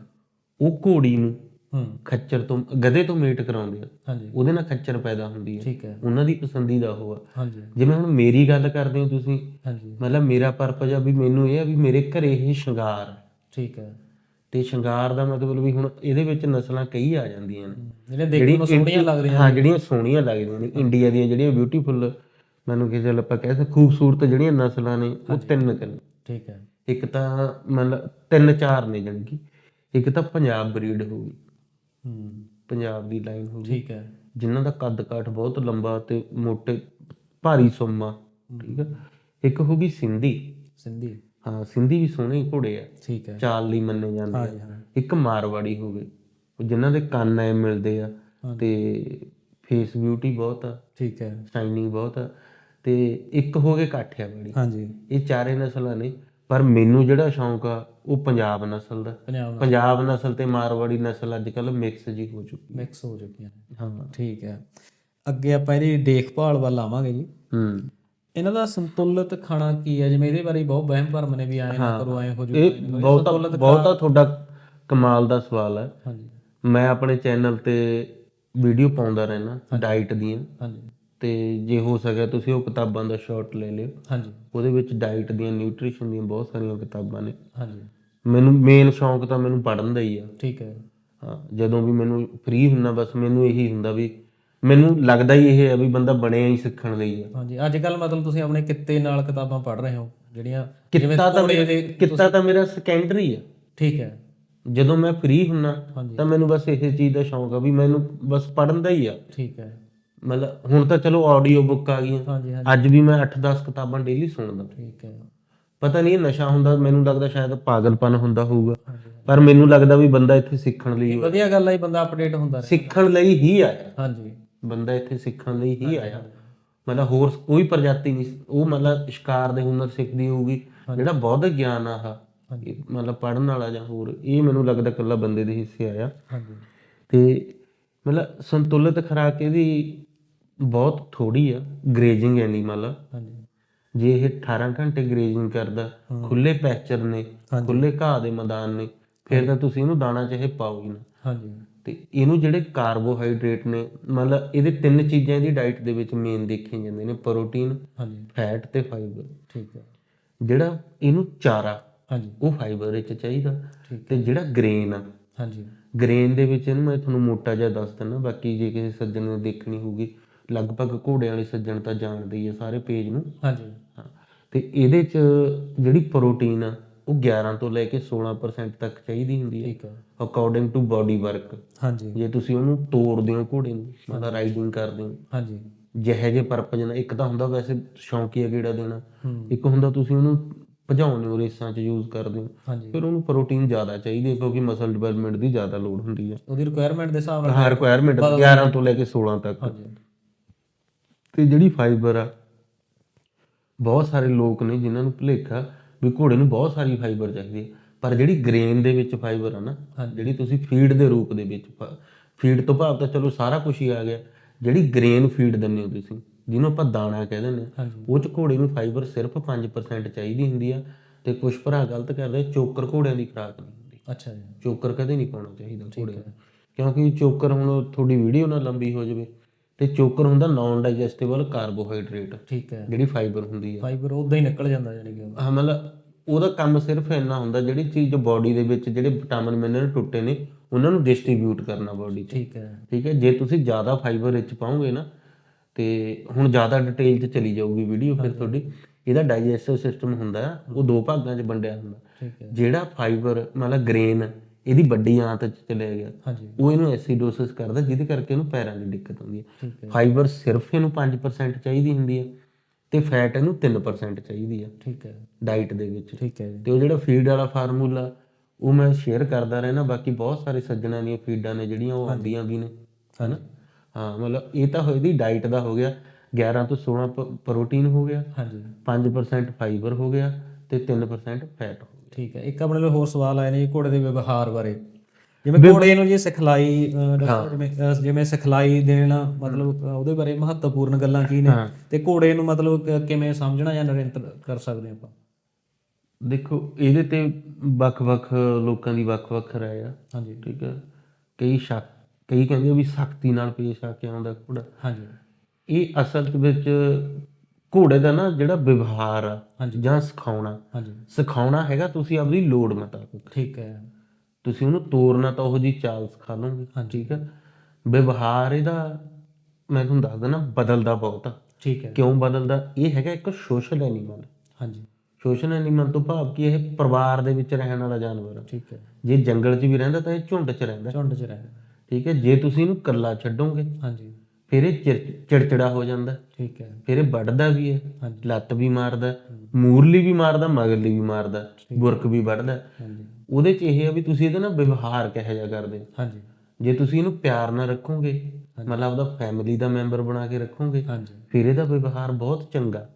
Speaker 1: ਉਹ ਘੋੜੀ ਨੂੰ
Speaker 2: ਹੂੰ।
Speaker 1: ਖੱਚਰ ਤੋਂ ਗਧੇ ਤੋਂ ਮੇਟ ਕਰਾਉਂਦੇ ਆ।
Speaker 2: ਹਾਂਜੀ।
Speaker 1: ਉਹਦੇ ਨਾਲ ਖੱਚਰ ਪੈਦਾ ਹੁੰਦੀ ਹੈ
Speaker 2: ਠੀਕ ਹੈ।
Speaker 1: ਉਹਨਾਂ ਦੀ ਪਸੰਦੀਦਾ ਉਹ ਆ।
Speaker 2: ਹਾਂਜੀ।
Speaker 1: ਜਿਵੇਂ ਹੁਣ ਮੇਰੀ ਗੱਲ ਕਰਦੇ ਹੋ ਤੁਸੀਂ
Speaker 2: ਹਾਂਜੀ।
Speaker 1: ਮਤਲਬ ਮੇਰਾ ਪਰਪਸ ਆ ਵੀ ਮੈਨੂੰ ਇਹ ਆ ਵੀ ਮੇਰੇ ਘਰੇ ਇਹ ਸ਼ਿੰਗਾਰ
Speaker 2: ਠੀਕ ਹੈ।
Speaker 1: ਤੇ ਸ਼ਿੰਗਾਰ ਦਾ ਮਤਲਬ ਵੀ ਹੁਣ ਇਹਦੇ ਵਿੱਚ ਨਸਲਾਂ ਕਈ ਆ ਜਾਂਦੀਆਂ ਨੇ।
Speaker 2: ਜਿਹੜੇ ਦੇਖਣ ਨੂੰ ਸੋਹਣੀਆਂ ਲੱਗ ਰਹੀਆਂ
Speaker 1: ਹਾਂ ਜਿਹੜੀਆਂ ਸੋਹਣੀਆਂ ਲੱਗਦੀਆਂ ਨੇ। ਇੰਡੀਆ ਦੀਆਂ ਜਿਹੜੀਆਂ ਬਿਊਟੀਫੁੱਲ ਮੈਨੂੰ ਕਿਸੇ ਚੱਲ ਆਪਾਂ ਕਹਿ ਸਕਦੇ ਖੂਬਸੂਰਤ ਜਿਹੜੀਆਂ ਨਸਲਾਂ ਨੇ ਉਹ ਤਿੰਨ ਤਿੰਨ
Speaker 2: ਠੀਕ ਹੈ।
Speaker 1: ਇੱਕ ਤਾਂ ਮਤਲਬ ਤਿੰਨ ਚਾਰ ਨੇ ਜਾਣੀ ਕਿ ਇੱਕ ਤਾਂ ਪੰਜਾਬ ਬਰੀਡ ਹੋ ਗਈ।
Speaker 2: ਹੂੰ।
Speaker 1: ਪੰਜਾਬ ਦੀ ਲਾਈਨ ਹੋ ਗਈ।
Speaker 2: ਠੀਕ ਹੈ।
Speaker 1: ਜਿਨ੍ਹਾਂ ਦਾ ਕੱਦ ਕਾਠ ਬਹੁਤ ਲੰਬਾ ਤੇ ਮੋਟੇ ਭਾਰੀ ਸੁੰਮਾ ਠੀਕ ਹੈ ਇੱਕ ਹੋ ਗਈ ਸਿੰਧੀ।
Speaker 2: ਸਿੰਧੀ।
Speaker 1: ਹਾਂ ਸਿੰਧੀ ਵੀ ਸੋਹਣੇ ਘੋੜੇ ਆ।
Speaker 2: ਠੀਕ ਹੈ।
Speaker 1: ਚਾਲ ਲਈ ਮੰਨੇ ਜਾਂਦੇ ਆ। ਇੱਕ ਮਾਰਵਾੜੀ ਹੋ ਗਏ ਜਿਨ੍ਹਾਂ ਦੇ ਕੰਨ ਐ ਮਿਲਦੇ ਆ। ਤੇ ਫੇਸ ਬਿਊਟੀ ਬਹੁਤ ਆ।
Speaker 2: ਠੀਕ ਹੈ।
Speaker 1: ਸ਼ਾਈਨਿੰਗ ਬਹੁਤ ਆ। ਤੇ ਇੱਕ ਹੋ ਗਏ ਕਾਠਿਆਵਾੜੀ
Speaker 2: ਹਾਂਜੀ।
Speaker 1: ਇਹ ਚਾਰੇ ਨਸਲਾਂ ਨੇ। ਪਰ ਮੈਨੂੰ ਜਿਹੜਾ ਸ਼ੌਂਕ ਆ ਉਹ ਪੰਜਾਬ ਨਸਲ ਦਾ।
Speaker 2: ਪੰਜਾਬ
Speaker 1: ਨਸਲ। ਤੇ ਮਾਰਵਾੜੀ ਨਸਲ ਅੱਜ ਕੱਲ ਮਿਕਸ ਜੀ ਹੋ ਚੁੱਕੀ
Speaker 2: ਮਿਕਸ ਹੋ ਚੁੱਕੀਆਂ ਨੇ।
Speaker 1: ਹਾਂ।
Speaker 2: ਠੀਕ ਹੈ। ਅੱਗੇ ਆਪਾਂ ਇਹਦੀ ਦੇਖਭਾਲ ਵੱਲ ਆਵਾਂਗੇ ਜੀ।
Speaker 1: ਹੂੰ।
Speaker 2: ਇਹਨਾਂ ਦਾ ਸੰਤੁਲਿਤ ਖਾਣਾ ਕੀ ਹੈ? ਜਿਵੇਂ ਇਹਦੇ ਬਾਰੇ ਬਹੁਤ ਵਹਿਮ ਭਰਮ ਨੇ ਵੀ ਐਂ ਨਾ ਕਰੋ ਐਂ ਹੋ
Speaker 1: ਇਹ
Speaker 2: ਜੂ
Speaker 1: ਬਹੁਤਾ ਬਹੁਤਾ ਤੁਹਾਡਾ ਕਮਾਲ ਦਾ ਸਵਾਲ ਹੈ।
Speaker 2: ਹਾਂਜੀ।
Speaker 1: ਮੈਂ ਆਪਣੇ ਚੈਨਲ ਤੇ ਵੀਡੀਓ ਪਾਉਂਦਾ ਰਹਿਣਾ ਡਾਈਟ ਦੀਆਂ।
Speaker 2: ਹਾਂਜੀ।
Speaker 1: ਤੇ ਜੇ ਹੋ ਸਕਿਆ ਤੁਸੀਂ ਉਹ ਕਿਤਾਬਾਂ ਦਾ ਸ਼ਾਰਟ ਲੈ ਲਿਓ।
Speaker 2: ਹਾਂਜੀ।
Speaker 1: ਉਹਦੇ ਵਿੱਚ ਡਾਈਟ ਦੀਆਂ ਨਿਊਟ੍ਰੀਸ਼ਨ ਦੀਆਂ ਬਹੁਤ ਸਾਰੀਆਂ ਕਿਤਾਬਾਂ ਨੇ।
Speaker 2: ਹਾਂਜੀ।
Speaker 1: ਮੈਨੂੰ ਮੇਨ ਸ਼ੌਂਕ ਤਾਂ ਮੈਨੂੰ ਪੜ੍ਹਨ ਦਾ ਹੀ ਆ।
Speaker 2: ਠੀਕ ਹੈ।
Speaker 1: ਹਾਂ ਜਦੋਂ ਵੀ ਮੈਨੂੰ ਫ੍ਰੀ ਹੁੰਨਾ ਬਸ ਮੈਨੂੰ ਇਹੀ ਹੁੰਦਾ ਵੀ ਮੈਨੂੰ ਲੱਗਦਾ ਹੀ ਇਹ ਹੈ ਵੀ ਬੰਦਾ ਬਣਿਆ ਹੀ ਸਿੱਖਣ ਲਈ ਆ।
Speaker 2: ਹਾਂਜੀ ਅੱਜ ਕੱਲ ਮਤਲਬ ਤੁਸੀਂ ਆਪਣੇ ਕਿੱਤੇ ਨਾਲ ਕਿਤਾਬਾਂ ਪੜ੍ਹ ਰਹੇ ਹੋ ਜਿਹੜੀਆਂ
Speaker 1: ਕਿੱਤਾ ਤਾਂ ਮੇਰਾ ਕਿੱਤਾ ਤਾਂ ਮੇਰਾ ਸੈਕੰਡਰੀ ਆ।
Speaker 2: ਠੀਕ ਹੈ।
Speaker 1: ਜਦੋਂ ਮੈਂ ਫ੍ਰੀ ਹੁੰਨਾ। ਤਾਂ ਮੈਨੂੰ ਬਸ ਇਹ ਚੀਜ਼ ਦਾ ਸ਼ੌਂਕ ਆ ਵੀ ਮੈਨੂੰ ਬਸ ਪੜ੍ਹਨ ਦਾ ਹੀ ਆ।
Speaker 2: ਠੀਕ ਹੈ।
Speaker 1: ਮਤਲਬ ਹੁਣ ਤਾਂ ਚਲੋ ਆਡੀਓ ਬੁੱਕ ਆ ਗਈਆਂ।
Speaker 2: ਹਾਂਜੀ ਹਾਂਜੀ।
Speaker 1: ਅੱਜ ਵੀ ਮੈਂ 8-10 ਕਿਤਾਬਾਂ ਡੇਲੀ ਸੁਣਦਾ
Speaker 2: ਠੀਕ ਹੈ।
Speaker 1: ਪਤਾ ਨਹੀਂ ਇਹ ਨਸ਼ਾ ਹੁੰਦਾ ਮੈਨੂੰ ਲੱਗਦਾ ਸ਼ਾਇਦ ਪਾਗਲਪਨ ਹੁੰਦਾ ਹੋਊਗਾ। ਪਰ ਮੈਨੂੰ ਲੱਗਦਾ ਵੀ ਬੰਦਾ ਇੱਥੇ ਸਿੱਖਣ ਲਈ
Speaker 2: ਵਧੀਆ ਗੱਲ ਹੈ ਬੰਦਾ ਅਪਡੇਟ ਹੁੰਦਾ ਰਹੇ।
Speaker 1: ਸਿੱਖਣ ਲਈ ਹੀ ਆਇਆ।
Speaker 2: ਹਾਂਜੀ।
Speaker 1: ਬੰਦਾ ਇੱਥੇ ਸਿੱਖਣ ਲਈ ਹੀ ਆਇਆ। ਮਤਲਬ ਹੋਰ ਕੋਈ ਪ੍ਰਜਾਤੀ ਨਹੀਂ ਉਹ ਮਤਲਬ ਸ਼ਿਕਾਰ ਦੇ ਹੁਨਰ ਸਿੱਖਦੀ ਹੋਊਗੀ। ਜਿਹੜਾ ਬੌਧਿਕ ਗਿਆਨ ਆ ਇਹ ਮਤਲਬ ਪੜਨ ਵਾਲਾ ਜਾਂ ਹੋਰ ਇਹ ਮੈਨੂੰ ਲੱਗਦਾ ਇਕੱਲਾ ਬੰਦੇ ਦੇ ਹਿੱਸੇ ਆਇਆ।
Speaker 2: ਹਾਂਜੀ।
Speaker 1: ਤੇ ਮਤਲਬ ਸੰਤੁਲਿਤ ਖੁਰਾਕ ਇਹਦੀ ਬਹੁਤ ਥੋੜੀ ਆ ਗ੍ਰੇਜਿੰਗ ਐਨੀਮਲ ਆ
Speaker 2: ਹਾਂਜੀ।
Speaker 1: ਜੇ ਇਹ 18 ਘੰਟੇ ਗ੍ਰੇਜਿੰਗ ਕਰਦਾ ਖੁੱਲੇ ਪੈਸਚਰ ਨੇ ਖੁੱਲੇ ਘਾਹ ਦੇ ਮੈਦਾਨ ਨੇ ਫਿਰ ਤਾਂ ਤੁਸੀਂ ਇਹਨੂੰ ਦਾਣਾ ਚਾਹੇ ਪਾਓ ਹੀ ਨਾ।
Speaker 2: ਹਾਂਜੀ।
Speaker 1: ਤੇ ਇਹਨੂੰ ਜਿਹੜੇ ਕਾਰਬੋਹਾਈਡਰੇਟ ਨੇ ਮਤਲਬ ਇਹਦੇ ਤਿੰਨ ਚੀਜ਼ਾਂ ਇਹਦੀ ਡਾਈਟ ਦੇ ਵਿੱਚ ਮੇਨ ਦੇਖੀਆਂ ਜਾਂਦੀਆਂ ਨੇ ਪ੍ਰੋਟੀਨ
Speaker 2: ਹਾਂਜੀ।
Speaker 1: ਫੈਟ ਤੇ ਫਾਈਬਰ
Speaker 2: ਠੀਕ ਹੈ।
Speaker 1: ਜਿਹੜਾ ਇਹਨੂੰ ਚਾਰਾ
Speaker 2: ਹਾਂਜੀ।
Speaker 1: ਉਹ ਫਾਈਬਰ ਵਿੱਚ ਚਾਹੀਦਾ। ਤੇ ਜਿਹੜਾ ਗ੍ਰੇਨ ਆ
Speaker 2: ਹਾਂਜੀ।
Speaker 1: ਗ੍ਰੇਨ ਦੇ ਵਿੱਚ ਇਹਨੂੰ ਮੈਂ ਤੁਹਾਨੂੰ ਮੋਟਾ ਜਿਹਾ ਦੱਸ ਦਿੰਦਾ ਬਾਕੀ ਜੇ ਕਿਸੇ ਸੱਜਣ ਨੇ ਦੇਖਣੀ ਹੋਊਗੀ। ਲਗਭਗ ਘੋੜਿਆਂ ਵਾਲੇ ਸੱਜਣ ਤਾਂ ਜਾਣਦੇ ਹੀ ਆ ਸਾਰੇ ਪੇਜ ਨੂੰ।
Speaker 2: ਹਾਂਜੀ।
Speaker 1: ਤੇ ਇਹਦੇ ਚ ਜਿਹੜੀ ਪ੍ਰੋਟੀਨ ਆ ਉਹ 11 ਤੋਂ ਲੈ ਕੇ 16% ਤੱਕ ਚਾਹੀਦੀ ਹੁੰਦੀ ਹੈ।
Speaker 2: ਠੀਕ
Speaker 1: ਅਕੋਰਡਿੰਗ ਟੂ ਬਾਡੀ ਵਰਕ
Speaker 2: ਹਾਂਜੀ।
Speaker 1: ਜੇ ਤੁਸੀਂ ਉਹਨੂੰ ਤੋੜਦੇ ਹੋ ਘੋੜੇ ਨੂੰ ਮਤਲਬ ਰਾਈਡਿੰਗ ਕਰਦੇ ਹੋ।
Speaker 2: ਹਾਂਜੀ।
Speaker 1: ਜਿਹੇ ਜੇ ਪਰਪਸ ਨਾਲ ਇੱਕ ਤਾਂ ਹੁੰਦਾ ਵੈਸੇ ਸ਼ੌਂਕੀਆ ਗੇੜਾ ਦੇਣਾ। ਇੱਕ ਹੁੰਦਾ ਤੁਸੀਂ ਉਹਨੂੰ ਭਜਾਉਂਦੇ ਹੋ ਰੇਸਾਂ 'ਚ ਯੂਜ਼ ਕਰਦੇ ਹੋ। ਫਿਰ ਉਹਨੂੰ ਪ੍ਰੋਟੀਨ ਜ਼ਿਆਦਾ ਚਾਹੀਦੀ ਹੈ ਕਿਉਂਕਿ ਮਸਲ ਡਿਵੈਲਪਮੈਂਟ ਦੀ ਜ਼ਿਆਦਾ ਲੋੜ ਹੁੰਦੀ ਹੈ।
Speaker 2: ਉਹਦੀ ਰਿਕੁਆਇਰਮੈਂਟ ਦੇ ਹਿਸਾਬ ਨਾਲ
Speaker 1: ਹਾਂ ਰਿਕੁਆਇਰਮੈਂਟ 11 ਤੋਂ ਲੈ ਕੇ 16 ਤੱਕ।
Speaker 2: ਹਾਂਜੀ।
Speaker 1: ਤੇ ਜਿਹੜੀ ਫਾਈਬਰ ਆ ਬਹੁਤ ਸਾਰੇ ਲੋਕ ਨੇ ਜਿਨ੍ਹਾਂ ਨੂੰ ਭੁਲੇਖਾ ਵੀ ਘੋੜੇ ਨੂੰ ਬਹੁਤ ਸਾਰੀ ਫਾਈਬਰ ਚਾਹੀਦੀ ਹੈ ਪਰ ਜਿਹੜੀ ਗ੍ਰੇਨ ਦੇ ਵਿੱਚ ਫਾਈਬਰ ਆ ਨਾ। ਜਿਹੜੀ ਤੁਸੀਂ ਫੀਡ ਦੇ ਰੂਪ ਦੇ ਵਿੱਚ ਫੀਡ ਤੋਂ ਭਾਵ ਤਾਂ ਚਲੋ ਸਾਰਾ ਕੁਝ ਹੀ ਆ ਗਿਆ। ਜਿਹੜੀ ਗ੍ਰੇਨ ਫੀਡ ਦਿੰਦੇ ਹੋ ਤੁਸੀਂ ਜਿਹਨੂੰ ਆਪਾਂ ਦਾਣਾ ਕਹਿ ਦਿੰਦੇ ਹਾਂ ਉਹ ਚ ਘੋੜੇ ਨੂੰ ਫਾਈਬਰ ਸਿਰਫ 5% ਚਾਹੀਦੀ ਹੁੰਦੀ ਆ ਤੇ ਕੁਝ ਭਰਾ ਗਲਤ ਕਰਦੇ ਚੋਕਰ ਘੋੜਿਆਂ ਦੀ ਖੁਰਾਕ ਨਹੀਂ ਹੁੰਦੀ।
Speaker 2: ਅੱਛਾ ਜੀ।
Speaker 1: ਚੋਕਰ ਕਦੇ ਨਹੀਂ ਪਾਉਣਾ ਚਾਹੀਦਾ ਘੋੜੇ ਨੂੰ ਕਿਉਂਕਿ ਚੋਕਰ ਹੁਣ ਤੁਹਾਡੀ ਵੀਡੀਓ ਨਾ ਲੰਬੀ ਹੋ ਜਾਵੇ। ਤੇ ਚੋਕਰ ਹੁੰਦਾ ਨਾਨ ਡਾਈਜੈਸਟੇਬਲ ਕਾਰਬੋਹਾਈਡਰੇਟ
Speaker 2: ਠੀਕ ਹੈ।
Speaker 1: ਜਿਹੜੀ ਫਾਈਬਰ ਹੁੰਦੀ ਆ
Speaker 2: ਫਾਈਬਰ ਉਦਾਂ ਹੀ ਨਿਕਲ ਜਾਂਦਾ ਜਾਨੀ ਕਿ
Speaker 1: ਹਾਂ ਮਤਲਬ ਉਹਦਾ ਕੰਮ ਸਿਰਫ ਇੰਨਾ ਹੁੰਦਾ ਜਿਹੜੀ ਚੀਜ਼ ਬਾਡੀ ਦੇ ਵਿੱਚ ਜਿਹੜੇ ਵਿਟਾਮਿਨ ਮਿਨਰਲ ਟੁੱਟੇ ਨੇ ਉਹਨਾਂ ਨੂੰ ਡਿਸਟ੍ਰੀਬਿਊਟ ਕਰਨਾ ਬਾਡੀ 'ਚ।
Speaker 2: ਠੀਕ ਹੈ।
Speaker 1: ਠੀਕ ਹੈ ਜੇ ਤੁਸੀਂ ਜ਼ਿਆਦਾ ਫਾਈਬਰ ਵਿੱਚ ਪਾਓਗੇ ਨਾ ਤੇ ਹੁਣ ਜ਼ਿਆਦਾ ਡਿਟੇਲ 'ਚ ਚਲੀ ਜਾਊਗੀ ਵੀਡੀਓ ਫਿਰ ਤੁਹਾਡੀ। ਇਹਦਾ ਡਾਈਜੈਸਟਿਵ ਸਿਸਟਮ ਹੁੰਦਾ ਹੈ, ਉਹ ਦੋ ਭਾਗਾਂ 'ਚ ਵੰਡਿਆ ਹੁੰਦਾ।
Speaker 2: ਠੀਕ ਹੈ।
Speaker 1: ਜਿਹੜਾ ਫਾਈਬਰ ਮਤਲਬ ਗ੍ਰੇਨ ਇਹਦੀ ਵੱਡੀ ਆਂਤ 'ਚ ਚਲੇ ਗਿਆ। ਉਹ ਇਹਨੂੰ ਐਸੀਡੋਸਿਸ ਕਰਦਾ ਜਿਹਦੇ ਕਰਕੇ ਇਹਨੂੰ ਪੈਰਾਂ ਦੀ ਦਿੱਕਤ ਹੁੰਦੀ ਹੈ। ਫਾਈਬਰ ਸਿਰਫ ਇਹਨੂੰ 5% ਚਾਹੀਦੀ ਹੁੰਦੀ ਹੈ ਤੇ ਫੈਟ ਇਹਨੂੰ 3% ਚਾਹੀਦੀ ਹੈ।
Speaker 2: ਠੀਕ ਹੈ।
Speaker 1: ਡਾਈਟ ਦੇ ਵਿੱਚ।
Speaker 2: ਠੀਕ ਹੈ
Speaker 1: ਤੇ ਉਹ ਜਿਹੜਾ ਫੀਡ ਵਾਲਾ ਫਾਰਮੂਲਾ ਉਹ ਮੈਂ ਸ਼ੇਅਰ ਕਰਦਾ ਰਹਿਣਾ। ਬਾਕੀ ਬਹੁਤ ਸਾਰੇ ਸੱਜਣਾਂ ਦੀਆਂ ਫੀਡਾਂ ਨੇ ਜਿਹੜੀਆਂ ਉਹ ਆਉਂਦੀਆਂ ਵੀ ਨੇ ਹਨਾ? ਹਾਂ ਮਤਲਬ ਇਹ ਤਾਂ ਹੋਈ ਦੀ ਡਾਈਟ ਦਾ ਹੋ ਗਿਆ। 11 ਤੋਂ 16 ਪ੍ਰੋਟੀਨ ਹੋ ਗਿਆ।
Speaker 2: ਹਾਂਜੀ।
Speaker 1: 5% ਫਾਈਬਰ ਹੋ ਗਿਆ ਤੇ 3% ਫੈਟ ਹੋ
Speaker 2: ਠੀਕ ਹੈ। ਇੱਕ ਆਪਣੇ ਲਈ ਹੋਰ ਸਵਾਲ ਆਏ ਨੇ ਜੀ ਘੋੜੇ ਦੇ ਵਿਵਹਾਰ ਬਾਰੇ। ਜਿਵੇਂ ਘੋੜੇ ਨੂੰ ਜੀ ਸਿਖਲਾਈ ਜਿਵੇਂ ਸਿਖਲਾਈ ਦੇਣਾ ਮਤਲਬ ਉਹਦੇ ਬਾਰੇ ਮਹੱਤਵਪੂਰਨ ਗੱਲਾਂ ਕੀ ਨੇ? ਤੇ ਘੋੜੇ ਨੂੰ ਮਤਲਬ ਕਿਵੇਂ ਸਮਝਣਾ ਜਾਂ ਨਿਰੰਤਰ ਕਰ ਸਕਦੇ ਆਪਾਂ?
Speaker 1: ਦੇਖੋ ਇਹਦੇ ਤੇ ਵੱਖ-ਵੱਖ ਲੋਕਾਂ ਦੀ ਵੱਖ-ਵੱਖ ਰਾਏ ਆ।
Speaker 2: ਹਾਂਜੀ।
Speaker 1: ਠੀਕ ਹੈ। ਕਈ ਸ਼ੱਕ ਕਈ ਕਹਿੰਦੇ ਵੀ ਸਖਤੀ ਨਾਲ ਪੇਸ਼ ਆ ਕੇ ਆਉਂਦਾ ਘੋੜਾ।
Speaker 2: ਹਾਂਜੀ।
Speaker 1: ਇਹ ਅਸਲ ਵਿੱਚ ਘੋੜੇ ਦਾ ਨਾ ਜਿਹੜਾ ਵਿਵਹਾਰ ਆ। ਜਾਂ ਸਿਖਾਉਣਾ
Speaker 2: ਹਾਂਜੀ।
Speaker 1: ਸਿਖਾਉਣਾ ਹੈਗਾ ਤੁਸੀਂ ਆਪਣੀ ਲੋੜ ਮੁਤਾਬਕ।
Speaker 2: ਠੀਕ ਹੈ।
Speaker 1: ਤੁਸੀਂ ਉਹਨੂੰ ਤੋਰਨਾ ਤਾਂ ਉਹੋ ਜੀ ਚਾਲ ਸਿਖਾ ਲਓਗੇ
Speaker 2: ਹਾਂਜੀ।
Speaker 1: ਠੀਕ ਹੈ। ਵਿਵਹਾਰ ਇਹਦਾ ਮੈਂ ਤੁਹਾਨੂੰ ਦੱਸ ਦਿੰਦਾ ਬਦਲਦਾ ਬਹੁਤ ਆ।
Speaker 2: ਠੀਕ ਹੈ।
Speaker 1: ਕਿਉਂ ਬਦਲਦਾ? ਇਹ ਹੈਗਾ ਇੱਕ ਸੋਸ਼ਲ ਐਨੀਮਲ।
Speaker 2: ਹਾਂਜੀ।
Speaker 1: ਸੋਸ਼ਲ ਐਨੀਮਲ ਤੋਂ ਭਾਵ ਕਿ ਇਹ ਪਰਿਵਾਰ ਦੇ ਵਿੱਚ ਰਹਿਣ ਵਾਲਾ ਜਾਨਵਰ ਆ।
Speaker 2: ਠੀਕ ਹੈ।
Speaker 1: ਜੇ ਜੰਗਲ 'ਚ ਵੀ ਰਹਿੰਦਾ ਤਾਂ ਇਹ ਝੁੰਡ 'ਚ ਰਹਿੰਦਾ।
Speaker 2: ਝੁੰਡ 'ਚ ਰਹਿ
Speaker 1: ਠੀਕ ਹੈ ਜੇ ਤੁਸੀਂ ਇਹਨੂੰ ਇਕੱਲਾ ਛੱਡੋਗੇ
Speaker 2: ਹਾਂਜੀ।
Speaker 1: ਫਿਰ ਇਹ ਚਿੜ- ਚਿੜਚਿੜਾ ਹੋ ਜਾਂਦਾ।
Speaker 2: ਠੀਕ ਹੈ।
Speaker 1: ਫਿਰ ਇਹ ਵੱਢਦਾ ਵੀ ਹੈ। ਲੱਤ ਵੀ ਮਾਰਦਾ ਮੂਰਲੀ ਵੀ ਮਾਰਦਾ ਮਗਰਲੀ ਵੀ ਮਾਰਦਾ ਗੁਰਕ ਵੀ ਵੱਢਦਾ।
Speaker 2: ਹਾਂਜੀ।
Speaker 1: ਉਹਦੇ 'ਚ ਇਹ ਆ ਵੀ ਤੁਸੀਂ ਇਹਦੇ ਨਾਲ ਵਿਵਹਾਰ ਕਿਹੋ ਜਿਹਾ ਕਰਦੇ ਹੋ।
Speaker 2: ਹਾਂਜੀ।
Speaker 1: ਜੇ ਤੁਸੀਂ ਇਹਨੂੰ ਪਿਆਰ ਨਾਲ ਰੱਖੋਗੇ ਮਤਲਬ ਉਹਦਾ ਫੈਮਿਲੀ ਦਾ ਮੈਂਬਰ ਬਣਾ ਕੇ ਰੱਖੋਗੇ
Speaker 2: ਹਾਂਜੀ।
Speaker 1: ਫਿਰ ਇਹਦਾ ਵਿਵਹਾਰ ਬਹੁਤ ਚੰਗਾ।